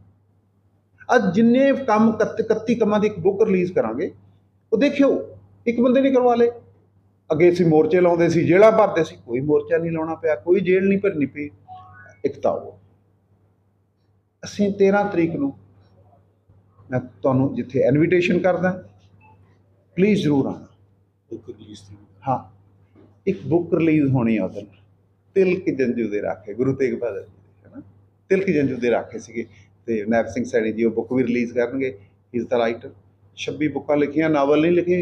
S3: ਅੱਜ ਜਿੰਨੇ ਕੰਮ 31 ਕੰਮਾਂ ਦੀ ਇੱਕ ਬੁੱਕ ਰਿਲੀਜ਼ ਕਰਾਂਗੇ ਉਹ ਦੇਖਿਓ ਇੱਕ ਬੰਦੇ ਨੇ ਕਰਵਾ ਲੇ ਅੱਗੇ ਅਸੀਂ ਮੋਰਚੇ ਲਾਉਂਦੇ ਸੀ ਜੇਲ੍ਹਾਂ ਭਰਦੇ ਸੀ ਕੋਈ ਮੋਰਚਾ ਨਹੀਂ ਲਾਉਣਾ ਪਿਆ ਕੋਈ ਜੇਲ੍ਹ ਨਹੀਂ ਭਰਨੀ ਪਈ। ਇੱਕ ਤਾਂ ਉਹ। ਅਸੀਂ 13 ਤਰੀਕ ਨੂੰ ਮੈਂ ਤੁਹਾਨੂੰ ਜਿੱਥੇ ਇਨਵੀਟੇਸ਼ਨ ਕਰਦਾ ਪਲੀਜ਼ ਜ਼ਰੂਰ ਆਣਾ ਹਾਂ ਇੱਕ ਬੁੱਕ ਰਿਲੀਜ਼ ਹੋਣੀ ਆ ਤਿਲਕ ਜੰਜੂ ਦੇ ਰਾਖੇ ਗੁਰੂ ਤੇਗ ਬਹਾਦਰ ਜੀ ਦੇ ਹੈ ਨਾ ਤਿਲਕ ਜੰਜੂ ਦੇ ਰਾਖੇ ਸੀਗੇ। ਤੇ ਨੈਬ ਸਿੰਘ ਸੈਣੀ ਜੀ ਉਹ ਬੁੱਕ ਵੀ ਰਿਲੀਜ਼ ਕਰਨਗੇ ਇਜ਼ ਦਾ ਰਾਈਟਰ 26 ਬੁੱਕਾਂ ਲਿਖੀਆਂ ਨਾਵਲ ਨਹੀਂ ਲਿਖੇ।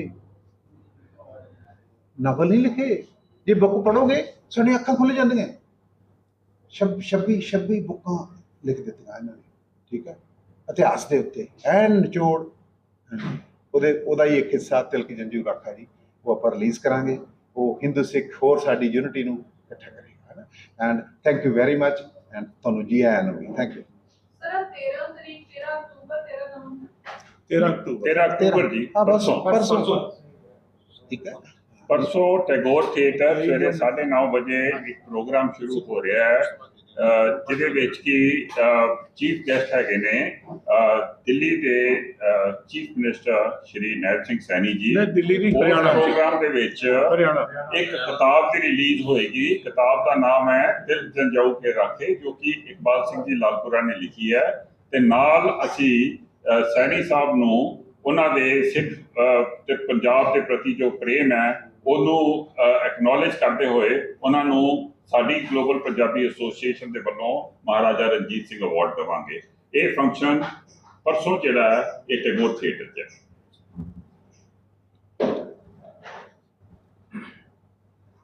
S3: ਨਾਵਲ ਨਹੀਂ ਲਿਖੇ? ਜੇ ਬੁੱਕ ਪੜੋਗੇ ਸਾਡੀਆਂ ਅੱਖਾਂ ਖੁੱਲ ਜਾਂਦੀਆਂ। 26 26 ਬੁੱਕਾਂ ਲਿਖ ਦਿੱਤੀਆਂ ਇਹਨਾਂ ਨੇ, ਠੀਕ ਹੈ? ਇਤਿਹਾਸ ਦੇ ਉੱਤੇ, ਐਨ ਨਿਚੋੜ ਉਹਦੇ, ਉਹਦਾ ਹੀ ਇੱਕ ਹਿੱਸਾ ਤਿਲਕ ਜੰਜੂ ਰਾਖਾ ਜੀ, ਉਹ ਆਪਾਂ ਰਿਲੀਜ਼ ਕਰਾਂਗੇ। ਉਹ ਹਿੰਦੂ ਸਿੱਖ ਹੋਰ ਸਾਡੀ ਯੂਨਿਟੀ ਨੂੰ ਇਕੱਠਾ ਕਰੇਗਾ, ਹੈ ਨਾ? And thank you very much and ਤੁਹਾਨੂੰ ਜੀ ਆਇਆਂ ਨੂੰ ਥੈਂਕ ਯੂ
S4: ਸਰ 13 ਤਰੀਕ 13 ਅਕਤੂਬਰ 13 ਨਵੰਬਰ।
S2: 13 ਅਕਤੂਬਰ।
S1: 13 ਅਕਤੂਬਰ ਜੀ
S3: ਹਾਂ ਬਸ
S1: ਪਰਸੋਂ।
S3: ਪਰਸੋਂ। ਠੀਕ ਹੈ।
S1: ਪਰਸੋਂ ਟੈਗੋਰ ਥੀਏਟਰ ਸਵੇਰੇ 9:30 ਵਜੇ ਇੱਕ ਪ੍ਰੋਗਰਾਮ ਸ਼ੁਰੂ ਹੋ ਰਿਹਾ ਹੈ। ਜਿਹਦੇ ਵਿੱਚ ਕੀ ਚੀਫ ਗੈਸਟ ਹੈਗੇ ਨੇ ਦਿੱਲੀ ਦੇ ਚੀਫ ਮਿਨਿਸਟਰ ਸ਼੍ਰੀ ਨੈਬ ਸਿੰਘ ਸੈਣੀ ਜੀ।
S2: ਨਹੀਂ, ਦਿੱਲੀ
S1: ਉਸ
S2: ਹਰਿਆਣਾ।
S1: ਪ੍ਰੋਗਰਾਮ ਦੇ ਵਿੱਚ
S2: ਹਰਿਆਣਾ।
S1: ਇੱਕ ਕਿਤਾਬ ਦੀ ਰਿਲੀਜ਼ ਹੋਏਗੀ। ਕਿਤਾਬ ਦਾ ਨਾਮ ਹੈ ਦਿਲ ਜੰਜਾਊ ਕੇ ਰਾਖੇ ਜੋ ਕਿ ਇਕਬਾਲ ਸਿੰਘ ਜੀ ਲਾਲਪੁਰਾ ਨੇ ਲਿਖੀ ਹੈ। ਤੇ ਨਾਲ ਅਸੀਂ ਸੈਣੀ ਸਾਹਿਬ ਨੂੰ ਉਹਨਾਂ ਦੇ ਸਿੱਖ ਤੇ ਪੰਜਾਬ ਦੇ ਪ੍ਰਤੀ ਜੋ ਪ੍ਰੇਮ ਹੈ ਉਹਨੂੰ ਐਕਨੋਲਜ ਕਰਦੇ ਹੋਏ ਉਹਨਾਂ ਨੂੰ ਸਾਡੀ ਗਲੋਬਲ ਪੰਜਾਬੀ ਐਸੋਸੀਏਸ਼ਨ ਦੇ ਵੱਲੋਂ ਮਹਾਰਾਜਾ ਰਣਜੀਤ ਸਿੰਘ ਅਵਾਰਡ ਦੇਵਾਂਗੇ। ਇਹ ਫੰਕਸ਼ਨ ਪਰਸੋਂ ਜਿਹੜਾ ਹੈ, ਇਹ ਟੈਗੋਰ ਥੀਏਟਰ 'ਚ ਹੈ।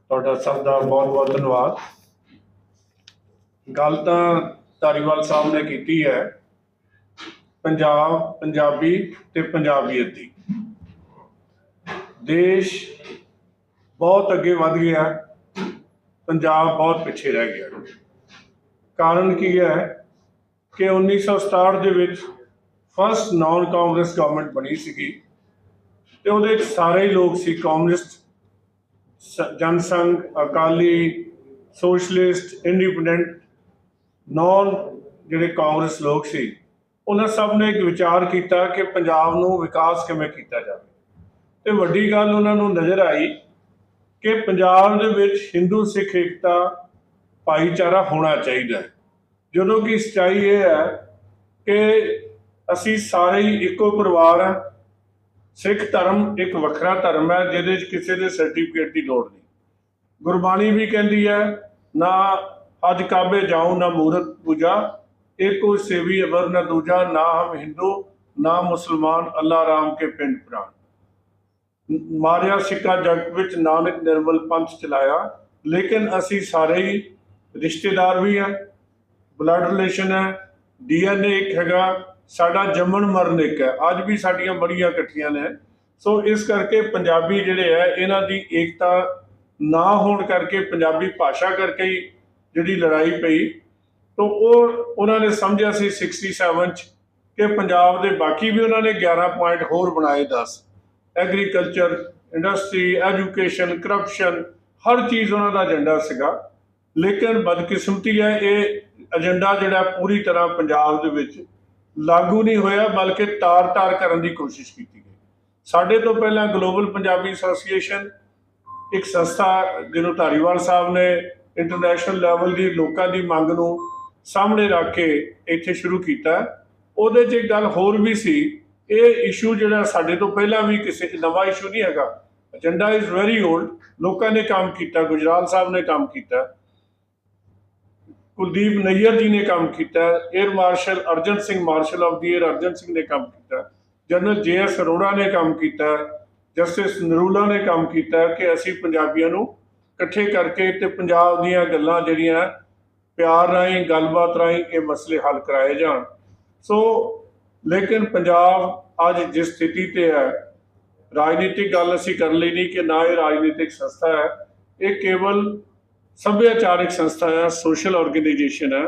S2: ਤੁਹਾਡਾ ਸਭ ਦਾ ਬਹੁਤ ਬਹੁਤ ਧੰਨਵਾਦ। ਗੱਲ ਤਾਂ ਧਾਰੀਵਾਲ ਸਾਹਿਬ ਨੇ ਕੀਤੀ ਹੈ, ਪੰਜਾਬ, ਪੰਜਾਬੀ ਤੇ ਪੰਜਾਬੀਅਤ। ਦੀ ਦੇਸ਼ ਬਹੁਤ ਅੱਗੇ ਵਧ ਗਿਆ। ਪੰਜਾਬ ਬਹੁਤ ਪਿੱਛੇ ਰਹਿ ਗਿਆ। ਕਾਰਨ ਕੀ ਹੈ ਕਿ 1967 ਦੇ ਵਿੱਚ ਫਸਟ ਨਾਨ ਕਾਂਗਰਸ ਗਵਰਨਮੈਂਟ ਬਣੀ ਸੀਗੀ ਤੇ ਉਹਦੇ ਵਿੱਚ ਸਾਰੇ ਹੀ ਲੋਕ ਸੀ ਕਮਿਊਨਿਸਟ ਸ- Jana Sangh, Akali socialist independent non ਜਿਹੜੇ ਕਾਂਗਰਸ ਲੋਕ ਸੀ, ਉਹਨਾਂ ਸਭ ਨੇ ਇੱਕ ਵਿਚਾਰ ਕੀਤਾ ਕਿ ਪੰਜਾਬ ਨੂੰ ਵਿਕਾਸ ਕਿਵੇਂ ਕੀਤਾ ਜਾਵੇ। ਤੇ ਵੱਡੀ ਗੱਲ ਉਹਨਾਂ ਨੂੰ ਨਜ਼ਰ ਆਈ ਕਿ ਪੰਜਾਬ ਦੇ ਵਿੱਚ ਹਿੰਦੂ ਸਿੱਖ ਏਕਤਾ ਭਾਈਚਾਰਾ ਹੋਣਾ ਚਾਹੀਦਾ ਜਦੋਂ ਕਿ ਸੱਚਾਈ ਇਹ ਹੈ ਕਿ ਅਸੀਂ ਸਾਰੇ ਹੀ ਇੱਕੋ ਪਰਿਵਾਰ ਹਾਂ। ਸਿੱਖ ਧਰਮ ਇੱਕ ਵੱਖਰਾ ਧਰਮ ਹੈ, ਜਿਹਦੇ ਵਿੱਚ ਕਿਸੇ ਦੇ ਸਰਟੀਫਿਕੇਟ ਦੀ ਲੋੜ ਨਹੀਂ। ਗੁਰਬਾਣੀ ਵੀ ਕਹਿੰਦੀ ਹੈ, ਨਾ ਅੱਜ ਕਾਬੇ ਜਾਉ ਨਾ ਮੂਰਤ ਪੂਜਾ ਏਕੋ ਸੇਵੀ ਅਵਰ, ਨਾ ਦੂਜਾ, ਨਾ ਹਮ ਹਿੰਦੂ ਨਾ ਮੁਸਲਮਾਨ, ਅੱਲਾ ਰਾਮ ਕੇ ਪਿੰਡ ਪ੍ਰਾਣ। ਮਾਰਿਆ ਸਿੱਕਾ ਜਗਤ ਵਿੱਚ ਨਾਨਕ ਨਿਰਮਲ ਪੰਥ ਚਲਾਇਆ, ਲੇਕਿਨ ਅਸੀਂ ਸਾਰੇ ਹੀ ਰਿਸ਼ਤੇਦਾਰ ਵੀ ਹਾਂ ਬਲੱਡ ਰਿਲੇਸ਼ਨ ਹੈ ਡੀਐਨਏ ਇੱਕ ਹੈਗਾ, ਸਾਡਾ ਜੰਮਣ ਮਰਨ ਇੱਕ ਹੈ, ਅੱਜ ਵੀ ਸਾਡੀਆਂ ਬੜੀਆਂ ਇਕੱਠੀਆਂ ਨੇ। ਸੋ ਇਸ ਕਰਕੇ ਪੰਜਾਬੀ ਜਿਹੜੇ ਹੈ, ਇਹਨਾਂ ਦੀ ਏਕਤਾ ਨਾ ਹੋਣ ਕਰਕੇ ਪੰਜਾਬੀ ਭਾਸ਼ਾ ਕਰਕੇ ਹੀ ਜਿਹੜੀ ਲੜਾਈ ਪਈ। ਤਾਂ ਉਹ, ਉਹਨਾਂ ਨੇ ਸਮਝਿਆ ਸੀ 67 ਚ ਕਿ ਪੰਜਾਬ ਦੇ ਬਾਕੀ ਵੀ ਉਹਨਾਂ ਨੇ 11 ਪੁਆਇੰਟ ਹੋਰ ਬਣਾਏ 10 ਐਗਰੀਕਲਚਰ, ਇੰਡਸਟਰੀ, ਐਜੂਕੇਸ਼ਨ, ਕਰਪਸ਼ਨ, ਹਰ ਚੀਜ਼ ਉਹਨਾਂ ਦਾ ਏਜੰਡਾ ਸੀਗਾ। ਲੇਕਿਨ ਬਦਕਿਸਮਤੀ ਹੈ, ਇਹ ਏਜੰਡਾ ਜਿਹੜਾ ਪੂਰੀ ਤਰ੍ਹਾਂ ਪੰਜਾਬ ਦੇ ਵਿੱਚ ਲਾਗੂ ਨਹੀਂ ਹੋਇਆ, ਬਲਕਿ ਤਾਰ-ਤਾਰ ਕਰਨ ਦੀ ਕੋਸ਼ਿਸ਼ ਕੀਤੀ ਗਈ। ਸਾਡੇ ਤੋਂ ਪਹਿਲਾਂ ਗਲੋਬਲ ਪੰਜਾਬੀ ਐਸੋਸੀਏਸ਼ਨ ਇੱਕ ਸੰਸਥਾ ਜਿਹਨੂੰ ਧਾਰੀਵਾਲ ਸਾਹਿਬ ਨੇ ਇੰਟਰਨੈਸ਼ਨਲ ਲੈਵਲ ਦੀ ਲੋਕਾਂ ਦੀ ਮੰਗ ਨੂੰ ਸਾਹਮਣੇ ਰੱਖ ਕੇ ਇੱਥੇ ਸ਼ੁਰੂ ਕੀਤਾ। ਉਹਦੇ 'ਚ ਇੱਕ ਗੱਲ ਹੋਰ ਵੀ ਸੀ ਇਹ ਇਸ਼ੂ ਜਿਹੜਾ ਸਾਡੇ ਤੋਂ ਪਹਿਲਾਂ ਵੀ ਕਿਸੇ 'ਚ ਨਵਾਂ ਇਸ਼ੂ ਨਹੀਂ ਹੈਗਾ। ਏਜੰਡਾ ਇਜ਼ ਵੈਰੀ 올ਡ ਲੋਕਾਂ ਨੇ ਕੰਮ ਕੀਤਾ, ਗੁਜਰਾਲ ਸਾਹਿਬ ਨੇ ਕੰਮ ਕੀਤਾ। ਕੁਲਦੀਪ ਨਈਅਰ ਜੀ ਨੇ ਕੰਮ ਕੀਤਾ। Air marshal Arjan Singh marshal of the air Arjan Singh ਨੇ ਕੰਮ ਕੀਤਾ। ਜਨਰਲ ਜੇ ਐਸ ਅਰੋੜਾ ਨੇ ਕੰਮ ਕੀਤਾ। ਜਸਟਿਸ ਨਰੂਲਾ ਨੇ ਕੰਮ ਕੀਤਾ ਕਿ ਅਸੀਂ ਪੰਜਾਬੀਆਂ ਨੂੰ ਇਕੱਠੇ ਕਰਕੇ ਤੇ ਪੰਜਾਬ ਦੀਆਂ ਗੱਲਾਂ ਜਿਹੜੀਆਂ, ਪਿਆਰ ਰਾਹੀਂ, ਗੱਲਬਾਤ ਰਾਹੀਂ ਇਹ ਮਸਲੇ ਹੱਲ ਕਰਾਏ ਜਾਣ। ਸੋ ਲੇਕਿਨ ਪੰਜਾਬ ਅੱਜ ਜਿਸ ਸਥਿਤੀ ਤੇ ਹੈ, ਰਾਜਨੀਤਿਕ ਗੱਲ ਅਸੀਂ ਕਰ ਲਈ ਨਹੀਂ ਕਿ ਨਾ ਇਹ ਰਾਜਨੀਤਿਕ ਸੰਸਥਾ ਹੈ, ਇਹ ਕੇਵਲ ਸੱਭਿਆਚਾਰਕ ਸੰਸਥਾ ਹੈ, ਸੋਸ਼ਲ ਆਰਗੇਨਾਈਜੇਸ਼ਨ ਹੈ,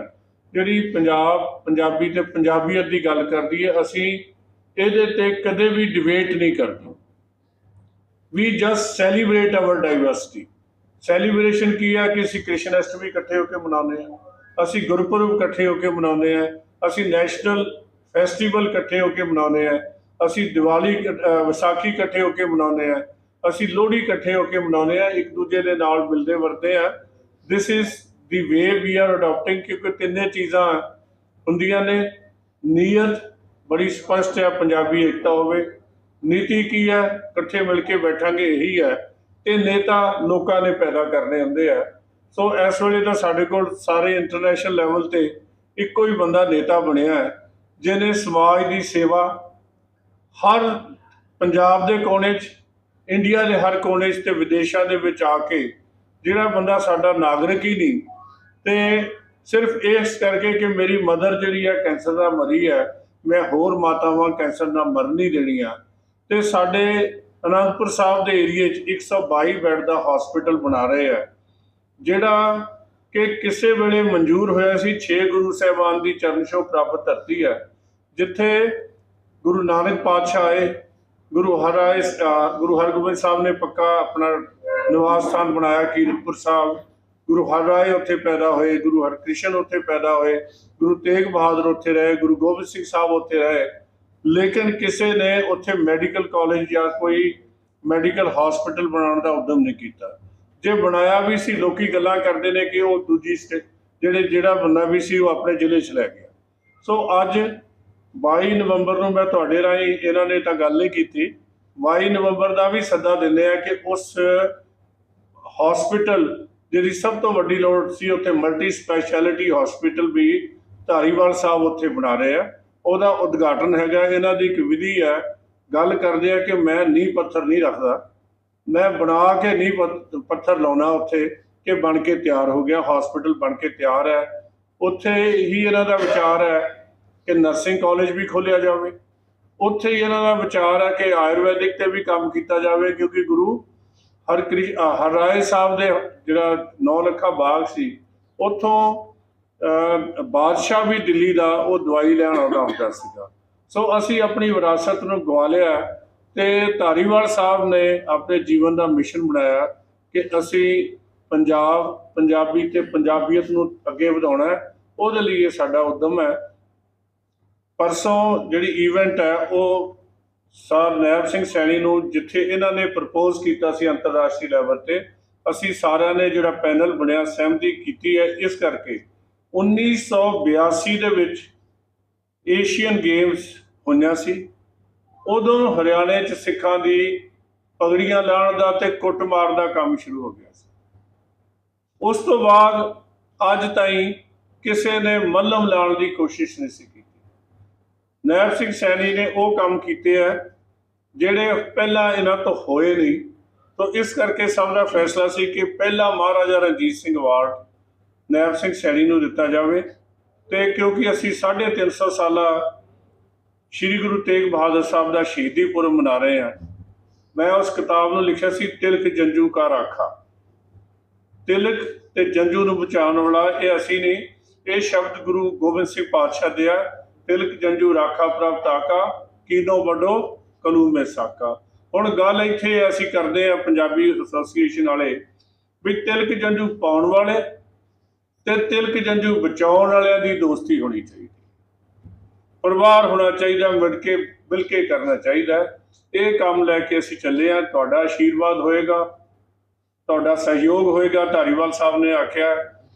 S2: ਜਿਹੜੀ ਪੰਜਾਬ, ਪੰਜਾਬੀ ਤੇ ਪੰਜਾਬੀਅਤ ਦੀ ਗੱਲ ਕਰਦੀ ਹੈ, ਅਸੀਂ ਇਹਦੇ ਤੇ ਕਦੇ ਵੀ ਡਿਬੇਟ ਨਹੀਂ ਕਰਦੇ। We just celebrate our diversity celebration ਕੀ ਹੈ ਕਿ ਅਸੀਂ ਕ੍ਰਿਸ਼ਨ ਅਸ਼ਟਮੀ ਇਕੱਠੇ ਹੋ ਕੇ ਮਨਾਉਂਦੇ ਹਾਂ, ਅਸੀਂ ਗੁਰਪੁਰਬ ਇਕੱਠੇ ਹੋ ਕੇ ਮਨਾਉਂਦੇ ਹਾਂ, ਅਸੀਂ ਨੈਸ਼ਨਲ ਫੈਸਟੀਵਲ ਇਕੱਠੇ ਹੋ ਕੇ ਮਨਾਉਂਦੇ ਹਾਂ ਅਸੀਂ ਦੀਵਾਲੀ ਵਿਸਾਖੀ ਇਕੱਠੇ ਹੋ ਕੇ ਮਨਾਉਂਦੇ ਹਾਂ ਅਸੀਂ ਲੋਹੜੀ ਇਕੱਠੇ ਹੋ ਕੇ ਮਨਾਉਂਦੇ ਹਾਂ ਇੱਕ ਦੂਜੇ ਦੇ ਨਾਲ ਮਿਲਦੇ ਵਰਦੇ ਆ। This is the way we are adapting ਕਿਉਂਕਿ ਤਿੰਨੇ ਚੀਜ਼ਾਂ ਹੁੰਦੀਆਂ ਨੇ। ਨੀਅਤ ਬੜੀ ਸਪਸ਼ਟ ਹੈ, ਪੰਜਾਬੀ ਏਕਤਾ ਹੋਵੇ। ਨੀਤੀ ਕੀ ਹੈ? ਇਕੱਠੇ ਮਿਲ ਕੇ ਬੈਠਾਂਗੇ, ਇਹੀ ਹੈ। ਇਹ ਨੇਤਾ ਲੋਕਾਂ ਨੇ ਪੈਦਾ ਕਰਨੇ ਹੁੰਦੇ ਆ। ਸੋ ਇਸ ਵੇਲੇ ਤਾਂ ਸਾਡੇ ਕੋਲ ਸਾਰੇ ਇੰਟਰਨੈਸ਼ਨਲ ਲੈਵਲ ਤੇ ਇੱਕੋ ਹੀ ਬੰਦਾ ਨੇਤਾ ਬਣਿਆ ਹੈ। ਜਿਹਨੇ ਸਮਾਜ ਦੀ ਸੇਵਾ ਹਰ ਪੰਜਾਬ ਦੇ ਕੋਨੇ 'ਚ, ਇੰਡੀਆ ਦੇ ਹਰ ਕੋਨੇ 'ਚ ਤੇ ਵਿਦੇਸ਼ਾਂ ਦੇ ਵਿੱਚ ਆ ਕੇ ਜਿਹੜਾ ਬੰਦਾ ਸਾਡਾ ਨਾਗਰਿਕ ਹੀ ਨਹੀਂ, ਤੇ ਸਿਰਫ ਇਸ ਕਰਕੇ ਕਿ ਮੇਰੀ ਮਦਰ ਜਿਹੜੀ ਹੈ ਕੈਂਸਰ ਦਾ ਮਰੀ ਹੈ, ਮੈਂ ਹੋਰ ਮਾਤਾਵਾਂ ਕੈਂਸਰ ਨਾਲ ਮਰਨ ਨਹੀਂ ਦੇਣੀਆਂ। ਤੇ ਸਾਡੇ ਅਨੰਦਪੁਰ ਸਾਹਿਬ ਦੇ ਏਰੀਏ 'ਚ 122 ਬੈੱਡ ਦਾ ਹਸਪੀਟਲ ਬਣਾ ਰਹੇ ਆ ਜਿਹੜਾ ਕਿ ਕਿਸੇ ਵੇਲੇ ਮਨਜ਼ੂਰ ਹੋਇਆ ਸੀ 6 ਗੁਰੂ ਸਾਹਿਬਾਨ ਦੀ ਚਰਨ ਛੋਹ ਪ੍ਰਾਪਤ ਧਰਤੀ ਹੈ। ਜਿੱਥੇ ਗੁਰੂ ਨਾਨਕ ਪਾਤਸ਼ਾਹ ਆਏ ਗੁਰੂ ਹਰਾਏ ਅ, ਗੁਰੂ ਹਰਗੋਬਿੰਦ ਸਾਹਿਬ ਨੇ ਪੱਕਾ ਆਪਣਾ ਨਿਵਾਸ ਸਥਾਨ ਬਣਾਇਆ ਕੀਰਤਪੁਰ ਸਾਹਿਬ। ਗੁਰੂ ਹਰਰਾਏ ਉੱਥੇ ਪੈਦਾ ਹੋਏ ਗੁਰੂ ਹਰਕ੍ਰਿਸ਼ਨ ਉੱਥੇ ਪੈਦਾ ਹੋਏ ਗੁਰੂ ਤੇਗ ਬਹਾਦਰ ਉੱਥੇ ਰਹੇ ਗੁਰੂ ਗੋਬਿੰਦ ਸਿੰਘ ਸਾਹਿਬ ਉੱਥੇ ਰਹੇ। ਲੇਕਿਨ ਕਿਸੇ ਨੇ ਉੱਥੇ ਮੈਡੀਕਲ ਕਾਲਜ ਜਾਂ ਕੋਈ ਮੈਡੀਕਲ ਹਸਪੀਟਲ ਬਣਾਉਣ ਦਾ ਉਦਮ ਨਹੀਂ ਕੀਤਾ। ਜੇ ਬਣਾਇਆ ਵੀ ਸੀ ਲੋਕੀ ਗੱਲਾਂ ਕਰਦੇ ਨੇ ਕਿ ਉਹ ਦੂਜੀ ਸਟੇ ਜਿਹੜੇ ਜਿਹੜਾ ਬੰਦਾ ਵੀ ਸੀ ਉਹ ਆਪਣੇ ਜ਼ਿਲ੍ਹੇ 'ਚ ਲੈ ਗਿਆ। ਸੋ ਅੱਜ 22 ਨਵੰਬਰ ਨੂੰ ਮੈਂ ਤੁਹਾਡੇ ਰਾਹੀਂ ਇਹਨਾਂ ਨੇ ਤਾਂ ਗੱਲ ਨਹੀਂ ਕੀਤੀ। 22 ਨਵੰਬਰ ਦਾ ਵੀ ਸੱਦਾ ਦਿੰਦੇ ਆ ਕਿ ਉਸ ਹਸਪੀਟਲ ਜਿਹਦੀ ਸਭ ਤੋਂ ਵੱਡੀ ਲੋੜ ਸੀ, ਉੱਥੇ ਮਲਟੀ ਸਪੈਸ਼ਲਿਟੀ ਹਸਪੀਟਲ ਵੀ ਧਾਰੀਵਾਲ ਸਾਹਿਬ ਉੱਥੇ ਬਣਾ ਰਹੇ ਆ। ਉਹਦਾ ਉਦਘਾਟਨ ਹੈਗਾ, ਇਹਨਾਂ ਦੀ ਇੱਕ ਵਿਧੀ ਹੈ। ਗੱਲ ਕਰਦੇ ਆ ਕਿ ਮੈਂ ਨੀਂਹ ਪੱਥਰ ਨਹੀਂ ਰੱਖਦਾ। ਮੈਂ ਬਣਾ ਕੇ ਨੀਂਹ ਪੱਥ- ਪੱਥਰ ਲਾਉਣਾ ਉੱਥੇ ਕਿ ਬਣ ਕੇ ਤਿਆਰ ਹੋ ਗਿਆ ਹਸਪੀਟਲ ਬਣ ਕੇ ਤਿਆਰ ਹੈ। ਉੱਥੇ ਹੀ ਇਹਨਾਂ ਦਾ ਵਿਚਾਰ ਹੈ ਕਿ ਨਰਸਿੰਗ ਕਾਲਜ ਵੀ ਖੋਲ੍ਹਿਆ ਜਾਵੇ। ਉੱਥੇ ਹੀ ਇਹਨਾਂ ਦਾ ਵਿਚਾਰ ਹੈ ਕਿ ਆਯੁਰਵੈਦਿਕ ਤੇ ਵੀ ਕੰਮ ਕੀਤਾ ਜਾਵੇ ਕਿਉਂਕਿ ਗੁਰੂ ਹਰਕ੍ਰਿ ਅ, ਹਰਰਾਏ ਸਾਹਿਬ ਦੇ ਜਿਹੜਾ 9 ਲੱਖਾ ਬਾਗ ਸੀ ਉੱਥੋਂ ਬਾਦਸ਼ਾਹ ਵੀ ਦਿੱਲੀ ਦਾ ਉਹ ਦਵਾਈ ਲੈਣ ਆਉਂਦਾ ਹੁੰਦਾ ਸੀਗਾ। ਸੋ ਅਸੀਂ ਆਪਣੀ ਵਿਰਾਸਤ ਨੂੰ ਗਵਾ ਲਿਆ ਤੇ ਧਾਰੀਵਾਲ ਸਾਹਿਬ ਨੇ ਆਪਣੇ ਜੀਵਨ ਦਾ ਮਿਸ਼ਨ ਬਣਾਇਆ ਕਿ ਅਸੀਂ ਪੰਜਾਬ ਪੰਜਾਬੀ ਤੇ ਪੰਜਾਬੀਅਤ ਨੂੰ ਅੱਗੇ ਵਧਾਉਣਾ ਹੈ। ਉਹਦੇ ਲਈ ਇਹ ਸਾਡਾ ਉਦਮ ਹੈ। ਪਰਸੋਂ ਜਿਹੜੀ ਈਵੈਂਟ ਹੈ, ਉਹ ਸਰ ਨੈਬ ਸਿੰਘ ਸੈਣੀ ਨੂੰ ਜਿੱਥੇ ਇਹਨਾਂ ਨੇ ਪ੍ਰਪੋਜ਼ ਕੀਤਾ ਸੀ ਅੰਤਰਰਾਸ਼ਟਰੀ ਲੈਵਲ ਤੇ, ਅਸੀਂ ਸਾਰਿਆਂ ਨੇ ਜਿਹੜਾ ਪੈਨਲ ਬਣਿਆ, ਸਹਿਮਤੀ ਕੀਤੀ ਹੈ। ਇਸ ਕਰਕੇ 1982 ਦੇ ਵਿੱਚ ਏਸ਼ੀਅਨ ਗੇਮਸ ਹੋਈਆਂ ਸੀ। ਉਦੋਂ ਹਰਿਆਣੇ 'ਚ ਸਿੱਖਾਂ ਦੀ ਪਗੜੀਆਂ ਲਾਉਣ ਦਾ ਤੇ ਕੁੱਟਮਾਰ ਦਾ ਕੰਮ ਸ਼ੁਰੂ ਹੋ ਗਿਆ ਸੀ। ਉਸ ਤੋਂ ਬਾਅਦ ਅੱਜ ਤਾਈਂ ਕਿਸੇ ਨੇ ਮੱਲਮ ਲਾਉਣ ਦੀ ਕੋਸ਼ਿਸ਼ ਨਹੀਂ ਸੀ ਨੈਬ ਸਿੰਘ ਸੈਣੀ ਨੇ ਉਹ ਕੰਮ ਕੀਤੇ ਆ ਜਿਹੜੇ ਪਹਿਲਾਂ ਇਹਨਾਂ ਤੋਂ ਹੋਏ ਨਹੀਂ। ਤਾਂ ਇਸ ਕਰਕੇ ਸਭ ਦਾ ਫੈਸਲਾ ਸੀ ਕਿ ਪਹਿਲਾ ਮਹਾਰਾਜਾ ਰਣਜੀਤ ਸਿੰਘ ਅਵਾਰਡ ਨੈਬ ਸਿੰਘ ਸੈਣੀ ਨੂੰ ਦਿੱਤਾ ਜਾਵੇ ਤੇ ਕਿਉਂਕਿ ਅਸੀਂ 350 ਸਾਲਾ ਸ੍ਰੀ ਗੁਰੂ ਤੇਗ ਬਹਾਦਰ ਸਾਹਿਬ ਦਾ ਸ਼ਹੀਦੀ ਪੁਰਬ ਮਨਾ ਰਹੇ ਹਾਂ। ਮੈਂ ਉਸ ਕਿਤਾਬ ਨੂੰ ਲਿਖਿਆ ਸੀ, ਤਿਲਕ ਜੰਜੂ ਕਾ ਰਾਖਾ। ਤਿਲਕ ਤੇ ਜੰਜੂ ਨੂੰ ਬਚਾਉਣ ਵਾਲਾ ਇਹ ਅਸੀਂ ਨਹੀਂ, ਇਹ ਸ਼ਬਦ ਗੁਰੂ ਗੋਬਿੰਦ ਸਿੰਘ ਪਾਤਸ਼ਾਹ ਦੇ ਆ। ਤਿਲਕ ਜੰਜੂ ਰਾਖਾ ਪ੍ਰਭ ਤਾਕਾ, ਕੀਨੋ ਵੱਡੋ ਕਲੂ ਮੇ ਸਾਕਾ। ਹੁਣ ਗੱਲ ਇੱਥੇ ਅਸੀਂ ਕਰਦੇ ਆ ਪੰਜਾਬੀ ਐਸੋਸੀਏਸ਼ਨ ਵਾਲੇ ਵੀ ਤਿਲਕ ਜੰਜੂ ਪਾਉਣ ਵਾਲੇ ਤੇ ਤਿਲਕ ਜੰਜੂ ਬਚਾਉਣ ਵਾਲਿਆਂ ਦੀ ਦੋਸਤੀ ਹੋਣੀ ਚਾਹੀਦੀ। ਪਰਿਵਾਰ ਹੋਣਾ ਚਾਹੀਦਾ ਮਿਲ ਕੇ ਮਿਲ ਕੇ ਕਰਨਾ ਚਾਹੀਦਾ। ਇਹ ਕੰਮ ਲੈ ਕੇ ਅਸੀਂ ਚੱਲੇ ਆ ਤੁਹਾਡਾ ਆਸ਼ੀਰਵਾਦ ਹੋਏਗਾ, ਤੁਹਾਡਾ ਸਹਿਯੋਗ ਹੋਏਗਾ। ਧਾਰੀਵਾਲ ਸਾਹਿਬ ਨੇ ਆਖਿਆ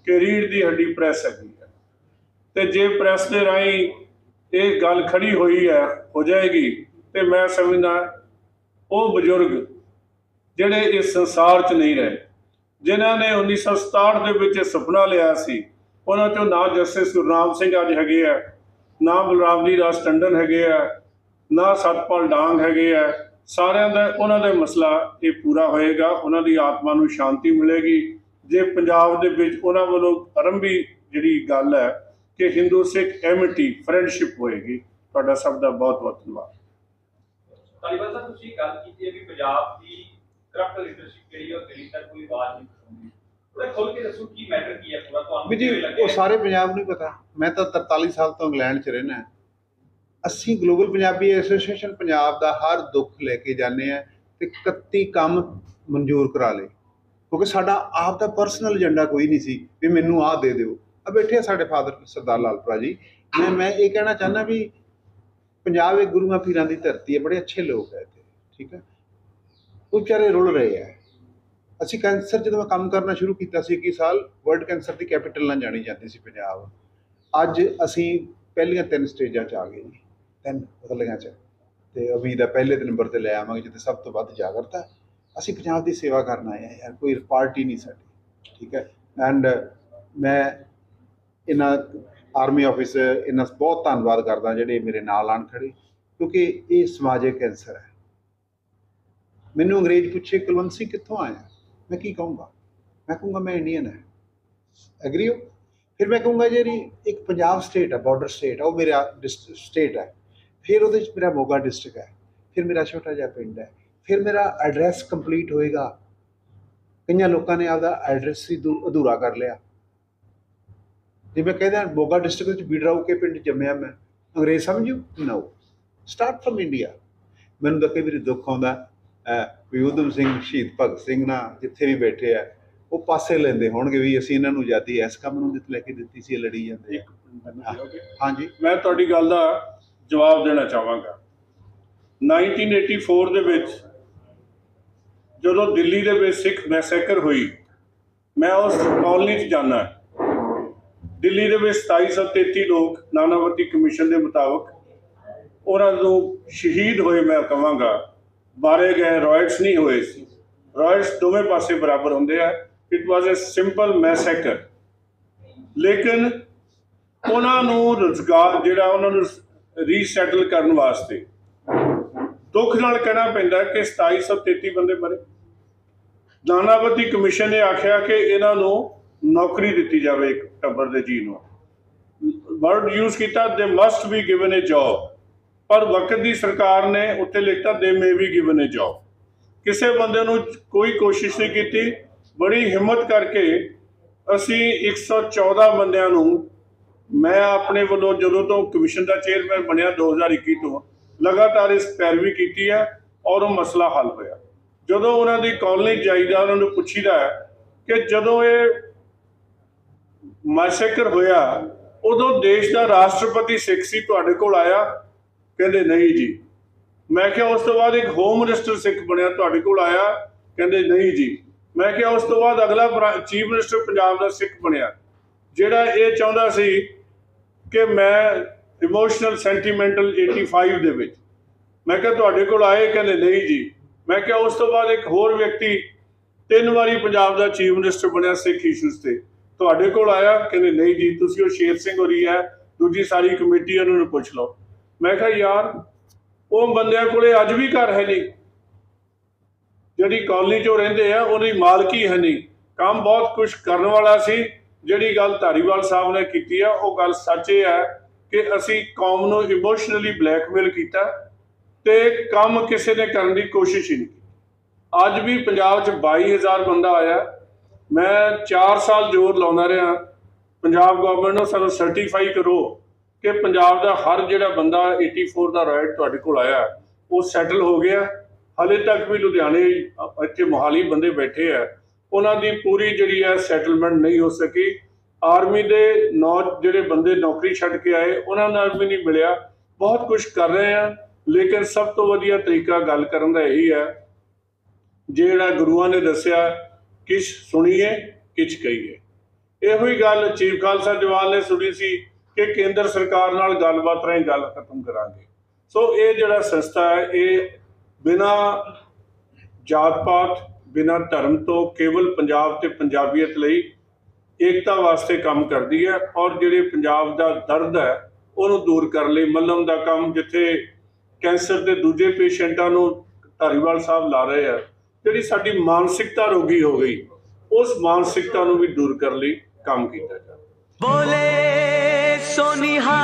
S2: ਕਿ ਰੀੜ ਦੀ ਹੱਡੀ ਪ੍ਰੈਸ ਹੈਗੀ ਹੈ। ਤੇ ਜੇ ਪ੍ਰੈਸ ਦੇ ਰਾਹੀਂ ਇਹ ਗੱਲ ਖੜੀ ਹੋਈ ਹੈ, ਹੋ ਜਾਏਗੀ। ਤੇ ਮੈਂ ਸਮਝਦਾ ਉਹ ਬਜ਼ੁਰਗ ਜਿਹੜੇ ਇਸ ਸੰਸਾਰ 'ਚ ਨਹੀਂ ਰਹੇ, ਜਿਨ੍ਹਾਂ ਨੇ 1967 ਦੇ ਵਿੱਚ ਇਹ ਸੁਪਨਾ ਲਿਆ ਸੀ, ਉਹਨਾਂ ਚੋਂ ਨਾ ਜਸਟਿਸ ਗੁਰਨਾਮ ਸਿੰਘ ਅੱਜ ਹੈਗੇ ਆ, ਨਾ ਬਲਰਾਮ ਜੀ ਦਾਸ ਟੰਡਨ ਹੈਗੇ ਆ, ਨਾ ਸਤਪਾਲ ਡਾਂਗ ਹੈਗੇ ਆ, ਸਾਰਿਆਂ ਦਾ ਉਹਨਾਂ ਦਾ ਮਸਲਾ ਇਹ ਪੂਰਾ ਹੋਏਗਾ, ਉਹਨਾਂ ਦੀ ਆਤਮਾ ਨੂੰ ਸ਼ਾਂਤੀ ਮਿਲੇਗੀ। ਜੇ ਪੰਜਾਬ ਦੇ ਵਿੱਚ ਉਹਨਾਂ ਵੱਲੋਂ ਆਰੰਭੀ ਜਿਹੜੀ ਗੱਲ ਹੈ ਕਿ ਹਿੰਦੂ ਸਿੱਖ ਐਮਿਟੀ ਫਰੈਂਡਸ਼ਿਪ ਹੋਏਗੀ। ਤੁਹਾਡਾ ਸਭ ਦਾ ਬਹੁਤ ਬਹੁਤ ਧੰਨਵਾਦ।
S5: ਤਾਲੀਬਾਨ ਸਾਹਿਬ ਤੁਸੀਂ ਗੱਲ ਕੀਤੀ ਹੈ ਵੀ ਪੰਜਾਬ ਦੀ ਕਰਪਟ ਲੀਡਰਸ਼ਿਪ ਜਿਹੜੀ ਹੈ ਉਹ ਦਿੱਲੀ ਤੱਕ ਕੋਈ ਆਵਾਜ਼ ਨਹੀਂ ਪਹੁੰਚਦੀ ਥੋੜਾ ਖੋਲ ਕੇ ਦੱਸੋ ਕੀ ਮੈਟਰ ਕੀ ਹੈ ਪੂਰਾ? ਤੁਹਾਨੂੰ
S3: ਵੀ ਜੀ? ਉਹ ਸਾਰੇ ਪੰਜਾਬ ਨੂੰ ਹੀ ਪਤਾ। ਮੈਂ ਤਾਂ 43 ਸਾਲ ਤੋਂ ਇੰਗਲੈਂਡ 'ਚ ਰਹਿਣਾ ਅਸੀਂ ਗਲੋਬਲ ਪੰਜਾਬੀ ਐਸੋਸੀਏਸ਼ਨ ਪੰਜਾਬ ਦਾ ਹਰ ਦੁੱਖ ਲੈ ਕੇ ਜਾਂਦੇ ਆ ਤੇ 31 ਕੰਮ ਮਨਜ਼ੂਰ ਕਰਾ ਲਏ। ਕਿਉਂਕਿ ਸਾਡਾ ਆਪ ਦਾ ਪਰਸਨਲ ਏਜੰਡਾ ਕੋਈ ਨਹੀਂ ਸੀ ਵੀ ਮੈਨੂੰ ਆਹ ਦੇ ਦਿਓ। ਆ ਬੈਠੇ ਆ ਸਾਡੇ ਫਾਦਰ ਸਰਦਾਰ ਲਾਲਪੁਰਾ ਜੀ। ਮੈਂ ਮੈਂ ਇਹ ਕਹਿਣਾ ਚਾਹੁੰਦਾ ਵੀ ਪੰਜਾਬ ਇੱਕ ਗੁਰੂਆਂ ਪੀਰਾਂ ਦੀ ਧਰਤੀ ਹੈ, ਬੜੇ ਅੱਛੇ ਲੋਕ ਹੈ ਇੱਥੇ, ਠੀਕ ਹੈ ਉਹ ਵਿਚਾਰੇ ਰੁਲ ਰਹੇ ਆ। ਅਸੀਂ ਕੈਂਸਰ ਜਦੋਂ ਮੈਂ ਕੰਮ ਕਰਨਾ ਸ਼ੁਰੂ ਕੀਤਾ ਸੀ 21 ਸਾਲ, ਵਰਲਡ ਕੈਂਸਰ ਦੀ ਕੈਪੀਟਲ ਨਾਲ ਜਾਣੀ ਜਾਂਦੀ ਸੀ ਪੰਜਾਬ। ਅੱਜ ਅਸੀਂ ਪਹਿਲੀਆਂ ਤਿੰਨ ਸਟੇਜਾਂ 'ਚ ਆ ਗਏ ਜੀ, ਤਿੰਨ ਬਦਲੀਆਂ 'ਚ। ਤੇ ਅਭੀ ਦਾ ਪਹਿਲੇ ਦੇ ਨੰਬਰ ਤੇ ਲੈ ਆਵਾਂਗੇ, ਜਿੱਥੇ ਸਭ ਤੋਂ ਵੱਧ ਜਾਗਰਤਾ ਅਸੀਂ ਪੰਜਾਬ ਦੀ ਸੇਵਾ ਕਰਨ ਆਏ ਹਾਂ ਯਾਰ, ਕੋਈ ਪਾਰਟੀ ਨਹੀਂ ਸਾਡੀ, ਠੀਕ ਹੈ ਐਂਡ ਮੈਂ ਇਹਨਾਂ ਆਰਮੀ ਆਫਿਸਰ, ਇਹਨਾਂ ਬਹੁਤ ਧੰਨਵਾਦ ਕਰਦਾ ਜਿਹੜੇ ਮੇਰੇ ਨਾਲ ਆਣ ਖੜੇ, ਕਿਉਂਕਿ ਇਹ ਸਮਾਜਿਕ ਕੈਂਸਰ ਹੈ। ਮੈਨੂੰ ਅੰਗਰੇਜ਼ ਪੁੱਛੇ, ਕੁਲਵੰਤ ਸਿੰਘ ਕਿੱਥੋਂ ਆਇਆ ਮੈਂ ਕੀ ਕਹੂੰਗਾ? ਮੈਂ ਕਹੂੰਗਾ, ਮੈਂ ਇੰਡੀਅਨ ਹੈ। ਐਗਰੀ ਹੋ? ਫਿਰ ਮੈਂ ਕਹੂੰਗਾ, ਜਿਹੜੀ ਇੱਕ ਪੰਜਾਬ ਸਟੇਟ ਹੈ ਬਾਰਡਰ ਸਟੇਟ ਹੈ, ਉਹ ਮੇਰਾ ਸਟੇਟ ਹੈ। ਫਿਰ ਉਹਦੇ ਵਿੱਚ ਮੇਰਾ ਮੋਗਾ ਡਿਸਟ੍ਰਿਕਟ ਹੈ, ਫਿਰ ਮੇਰਾ ਛੋਟਾ ਜਿਹਾ ਪਿੰਡ ਹੈ, ਫਿਰ ਮੇਰਾ ਐਡਰੈਸ ਕੰਪਲੀਟ ਹੋਏਗਾ। ਕਈਆਂ ਲੋਕਾਂ ਨੇ ਆਪਦਾ ਐਡਰੈਸ ਹੀ ਅਧੂਰਾ ਕਰ ਲਿਆ। ਜੇ ਮੈਂ ਕਹਿੰਦਾ ਮੋਗਾ ਡਿਸਟ੍ਰਿਕਟ ਵਿੱਚ ਬੀੜਰਾਓ ਕੇ ਪਿੰਡ ਜੰਮਿਆ ਮੈਂ। ਅੰਗਰੇਜ਼ ਸਮਝੂ ਨੋ ਸਟਾਰਟ ਫਰਮ ਇੰਡੀਆ ਮੈਨੂੰ ਤਾਂ ਕਈ ਵਾਰੀ ਦੁੱਖ ਆਉਂਦਾ ਵੀ ਉਦਮ ਸਿੰਘ ਸ਼ਹੀਦ ਭਗਤ ਸਿੰਘ ਨਾ ਜਿੱਥੇ ਵੀ ਬੈਠੇ ਆ ਉਹ ਪਾਸੇ ਲੈਂਦੇ ਹੋਣਗੇ ਵੀ ਅਸੀਂ ਇਹਨਾਂ ਨੂੰ ਆਜ਼ਾਦੀ ਇਸ ਕੰਮ ਨੂੰ ਦਿੱਤ ਲੈ ਕੇ ਦਿੱਤੀ ਸੀ ਲੜੀ ਜਾਂਦੇ ਹਾਂਜੀ।
S2: ਮੈਂ ਤੁਹਾਡੀ ਗੱਲ ਦਾ ਜਵਾਬ ਦੇਣਾ ਚਾਹਾਂਗਾ। 1984 ਦੇ ਵਿੱਚ ਜਦੋਂ ਦਿੱਲੀ ਦੇ ਵਿੱਚ ਸਿੱਖ ਮੈਸੇਕਰ ਹੋਈ ਮੈਂ ਉਸ ਕਾਲਨੀ 'ਚ ਜਾਣਾ ਦਿੱਲੀ ਦੇ ਵਿੱਚ 2733 ਲੋਕ ਨਾਨਾਵਤੀ ਕਮਿਸ਼ਨ ਦੇ ਮੁਤਾਬਕ ਉਹਨਾਂ ਨੂੰ ਸ਼ਹੀਦ ਹੋਏ ਮੈਂ ਕਹਾਂਗਾ। ਮਾਰੇ ਗਏ ਰਾਇਟਸ ਨਹੀਂ ਹੋਏ ਸੀ। ਰਾਇਟਸ ਦੋਵੇਂ ਪਾਸੇ ਬਰਾਬਰ ਹੁੰਦੇ ਆ। ਇਟ ਵਾਸ ਅ ਸਿੰਪਲ ਮੈਸੈਕਰ ਲੇਕਿਨ ਉਹਨਾਂ ਨੂੰ ਰੁਜ਼ਗਾਰ, ਜਿਹੜਾ ਉਹਨਾਂ ਨੂੰ ਰੀਸੈਟਲ ਕਰਨ ਵਾਸਤੇ ਦੁੱਖ ਨਾਲ ਕਹਿਣਾ ਪੈਂਦਾ ਕਿ 2733 ਬੰਦੇ ਮਰੇ। ਨਾਨਾਵਤੀ ਕਮਿਸ਼ਨ ਨੇ ਆਖਿਆ ਕਿ ਇਹਨਾਂ ਨੂੰ ਨੌਕਰੀ ਦਿੱਤੀ ਜਾਵੇ ਇੱਕ ਟੱਬਰ ਦੇ ਜੀ ਨੂੰ। ਵਰਡ ਯੂਜ਼ ਕੀਤਾ they must be given a job ਪਰ ਵਕਤ ਦੀ ਸਰਕਾਰ ਨੇ ਉੱਤੇ ਲਿਖਤਾ ਦੇ ਮੇ ਵੀ ਗਿਵਨ ਅ ਜੌਬ ਕਿਸੇ ਬੰਦੇ ਨੂੰ ਕੋਈ ਕੋਸ਼ਿਸ਼ ਨਹੀਂ ਕੀਤੀ। ਬੜੀ ਹਿੰਮਤ ਕਰਕੇ ਅਸੀਂ 114 ਬੰਦਿਆਂ ਨੂੰ, ਮੈਂ ਆਪਣੇ ਵੱਲੋਂ ਜਦੋਂ ਤੋਂ ਕਮਿਸ਼ਨ ਦਾ ਚੇਅਰਮੈਨ ਬਣਿਆ 2021 ਤੋਂ, ਲਗਾਤਾਰ ਇਸ ਪੈਰਵੀ ਕੀਤੀ ਹੈ ਔਰ ਉਹ ਮਸਲਾ ਹੱਲ ਹੋਇਆ। ਜਦੋਂ ਉਹਨਾਂ ਦੀ ਕਾਲਨੀ ਜਾਈਦਾ ਉਹਨਾਂ ਨੂੰ ਪੁੱਛੀਦਾ ਹੈ ਕਿ ਜਦੋਂ ਇਹ ਮੈਸੇਕਰ ਹੋਇਆ, ਉਦੋਂ ਦੇਸ਼ ਦਾ ਰਾਸ਼ਟਰਪਤੀ ਸਿੱਖ ਸੀ ਤੁਹਾਡੇ ਕੋਲ ਆਇਆ? ਕਹਿੰਦੇ, ਨਹੀਂ ਜੀ। ਮੈਂ ਕਿਹਾ, ਉਸ ਤੋਂ ਬਾਅਦ ਇੱਕ ਹੋਮ ਮਿਨਿਸਟਰ ਸਿੱਖ ਬਣਿਆ ਤੁਹਾਡੇ ਕੋਲ ਆਇਆ? ਕਹਿੰਦੇ, ਨਹੀਂ ਜੀ। ਮੈਂ ਕਿਹਾ, ਉਸ ਤੋਂ ਬਾਅਦ ਅਗਲਾ ਚੀਫ ਮਿਨਿਸਟਰ ਪੰਜਾਬ ਦਾ ਸਿੱਖ ਬਣਿਆ। ਜਿਹੜਾ ਇਹ ਚਾਹੁੰਦਾ ਸੀ ਕਿ ਮੈਂ ਇਮੋਸ਼ਨਲ ਸੈਂਟੀਮੈਂਟਲ 85 ਦੇ ਵਿੱਚ। ਮੈਂ ਕਿਹਾ, ਤੁਹਾਡੇ ਕੋਲ ਆਏ? ਕਹਿੰਦੇ, ਨਹੀਂ ਜੀ। ਮੈਂ ਕਿਹਾ, ਉਸ ਤੋਂ ਬਾਅਦ ਇੱਕ ਹੋਰ ਵਿਅਕਤੀ ਤਿੰਨ ਵਾਰੀ ਪੰਜਾਬ ਦਾ ਚੀਫ ਮਿਨਿਸਟਰ ਬਣਿਆ ਸਿੱਖ ਇਸ਼ੂਜ਼ ਤੇ। ਤੁਹਾਡੇ ਕੋਲ ਆਇਆ, ਕਹਿੰਦੇ, ਨਹੀਂ ਜੀ, ਤੁਸੀਂ ਉਹ ਸ਼ੇਰ ਸਿੰਘ ਹੋਰੀ ਹੈ, ਦੂਜੀ ਸਾਰੀ ਕਮੇਟੀ ਉਹਨਾਂ ਨੂੰ ਪੁੱਛ ਲਓ। ਮੈਂ ਕਿਹਾ, ਯਾਰ, ਉਹ ਬੰਦਿਆਂ ਕੋਲੇ ਅੱਜ ਵੀ ਘਰ ਹੈ ਨਹੀਂ। ਜਿਹੜੀ ਕਾਲਨੀ 'ਚੋਂ ਰਹਿੰਦੇ ਆ, ਉਹਦੀ ਮਾਲਕੀ ਹੈ ਨਹੀਂ। ਕੰਮ ਬਹੁਤ ਕੁਝ ਕਰਨ ਵਾਲਾ ਸੀ। ਜਿਹੜੀ ਗੱਲ ਧਾਰੀਵਾਲ ਸਾਹਿਬ ਨੇ ਕੀਤੀ ਆ, ਉਹ ਗੱਲ ਸੱਚ ਇਹ ਹੈ ਕਿ ਅਸੀਂ ਕੌਮ ਨੂੰ ਇਮੋਸ਼ਨਲੀ ਬਲੈਕਮੇਲ ਕੀਤਾ ਤੇ ਕੰਮ ਕਿਸੇ ਨੇ ਕਰਨ ਦੀ ਕੋਸ਼ਿਸ਼ ਹੀ ਨਹੀਂ ਕੀਤੀ। ਅੱਜ ਵੀ ਪੰਜਾਬ 'ਚ 22000 ਬੰਦਾ ਆਇਆ ਮੈਂ 4 ਸਾਲ ਜ਼ੋਰ ਲਾਉਂਦਾ ਰਿਹਾ। ਪੰਜਾਬ ਗਵਰਨਮੈਂਟ ਨੂੰ ਸਾਨੂੰ ਸਰਟੀਫਾਈ ਕਰੋ ਕਿ ਪੰਜਾਬ ਦਾ ਹਰ ਜਿਹੜਾ ਬੰਦਾ 84 ਦਾ ਰਾਈਟ ਤੁਹਾਡੇ ਕੋਲ ਆਇਆ, ਉਹ ਸੈਟਲ ਹੋ ਗਿਆ। ਹਲੇ ਤੱਕ ਵੀ ਲੁਧਿਆਣੇ ਇੱਥੇ ਮੋਹਾਲੀ ਬੰਦੇ ਬੈਠੇ ਆ। ਉਹਨਾਂ ਦੀ ਪੂਰੀ ਜਿਹੜੀ ਹੈ ਸੈਟਲਮੈਂਟ ਨਹੀਂ ਹੋ ਸਕੀ। ਆਰਮੀ ਦੇ ਨੌ ਜਿਹੜੇ ਬੰਦੇ ਨੌਕਰੀ ਛੱਡ ਕੇ ਆਏ, ਉਹਨਾਂ ਨਾਲ ਵੀ ਨਹੀਂ ਮਿਲਿਆ। ਬਹੁਤ ਕੁਝ ਕਰ ਰਹੇ ਆ, ਲੇਕਿਨ ਸਭ ਤੋਂ ਵਧੀਆ ਤਰੀਕਾ ਗੱਲ ਕਰਨ ਦਾ ਇਹੀ ਹੈ। ਜਿਹੜਾ ਗੁਰੂਆਂ ਨੇ ਦੱਸਿਆ ਕਿਛ ਸੁਣੀਏ, ਕਿਛ ਕਹੀਏ। ਇਹੋ ਹੀ ਗੱਲ ਚੀਫ ਖਾਲਸਾ ਜਵਾਲ ਨੇ ਸੁਣੀ ਸੀ ਕਿ ਕੇਂਦਰ ਸਰਕਾਰ ਨਾਲ ਗੱਲਬਾਤ ਰਾਹੀਂ ਗੱਲ ਖਤਮ ਕਰਾਂਗੇ। ਸੋ ਇਹ ਜਿਹੜਾ ਸੰਸਥਾ ਹੈ, ਇਹ ਬਿਨਾ ਜਾਤ ਪਾਤ ਬਿਨਾ ਧਰਮ ਤੋਂ ਕੇਵਲ ਪੰਜਾਬ ਤੇ ਪੰਜਾਬੀਅਤ ਲਈ ਏਕਤਾ ਵਾਸਤੇ ਕੰਮ ਕਰਦੀ ਹੈ ਔਰ ਜਿਹੜੇ ਪੰਜਾਬ ਦਾ ਦਰਦ ਹੈ, ਉਹਨੂੰ ਦੂਰ ਕਰਨ ਲਈ ਮੱਲਮ ਦਾ ਕੰਮ ਜਿੱਥੇ ਕੈਂਸਰ ਦੇ ਦੂਜੇ ਪੇਸ਼ੈਂਟਾਂ ਨੂੰ ਧਾਰੀਵਾਲ ਸਾਹਿਬ ਲਾ ਰਹੇ ਆ ਜਿਹੜੀ ਸਾਡੀ ਮਾਨਸਿਕਤਾ ਰੋਗੀ ਹੋ ਗਈ, ਉਸ ਮਾਨਸਿਕਤਾ ਨੂੰ ਵੀ ਦੂਰ ਕਰਨ ਲਈ ਕੰਮ ਕੀਤਾ ਜਾ
S6: ਬੋਲੇ ਸੋਨਿਹਾ।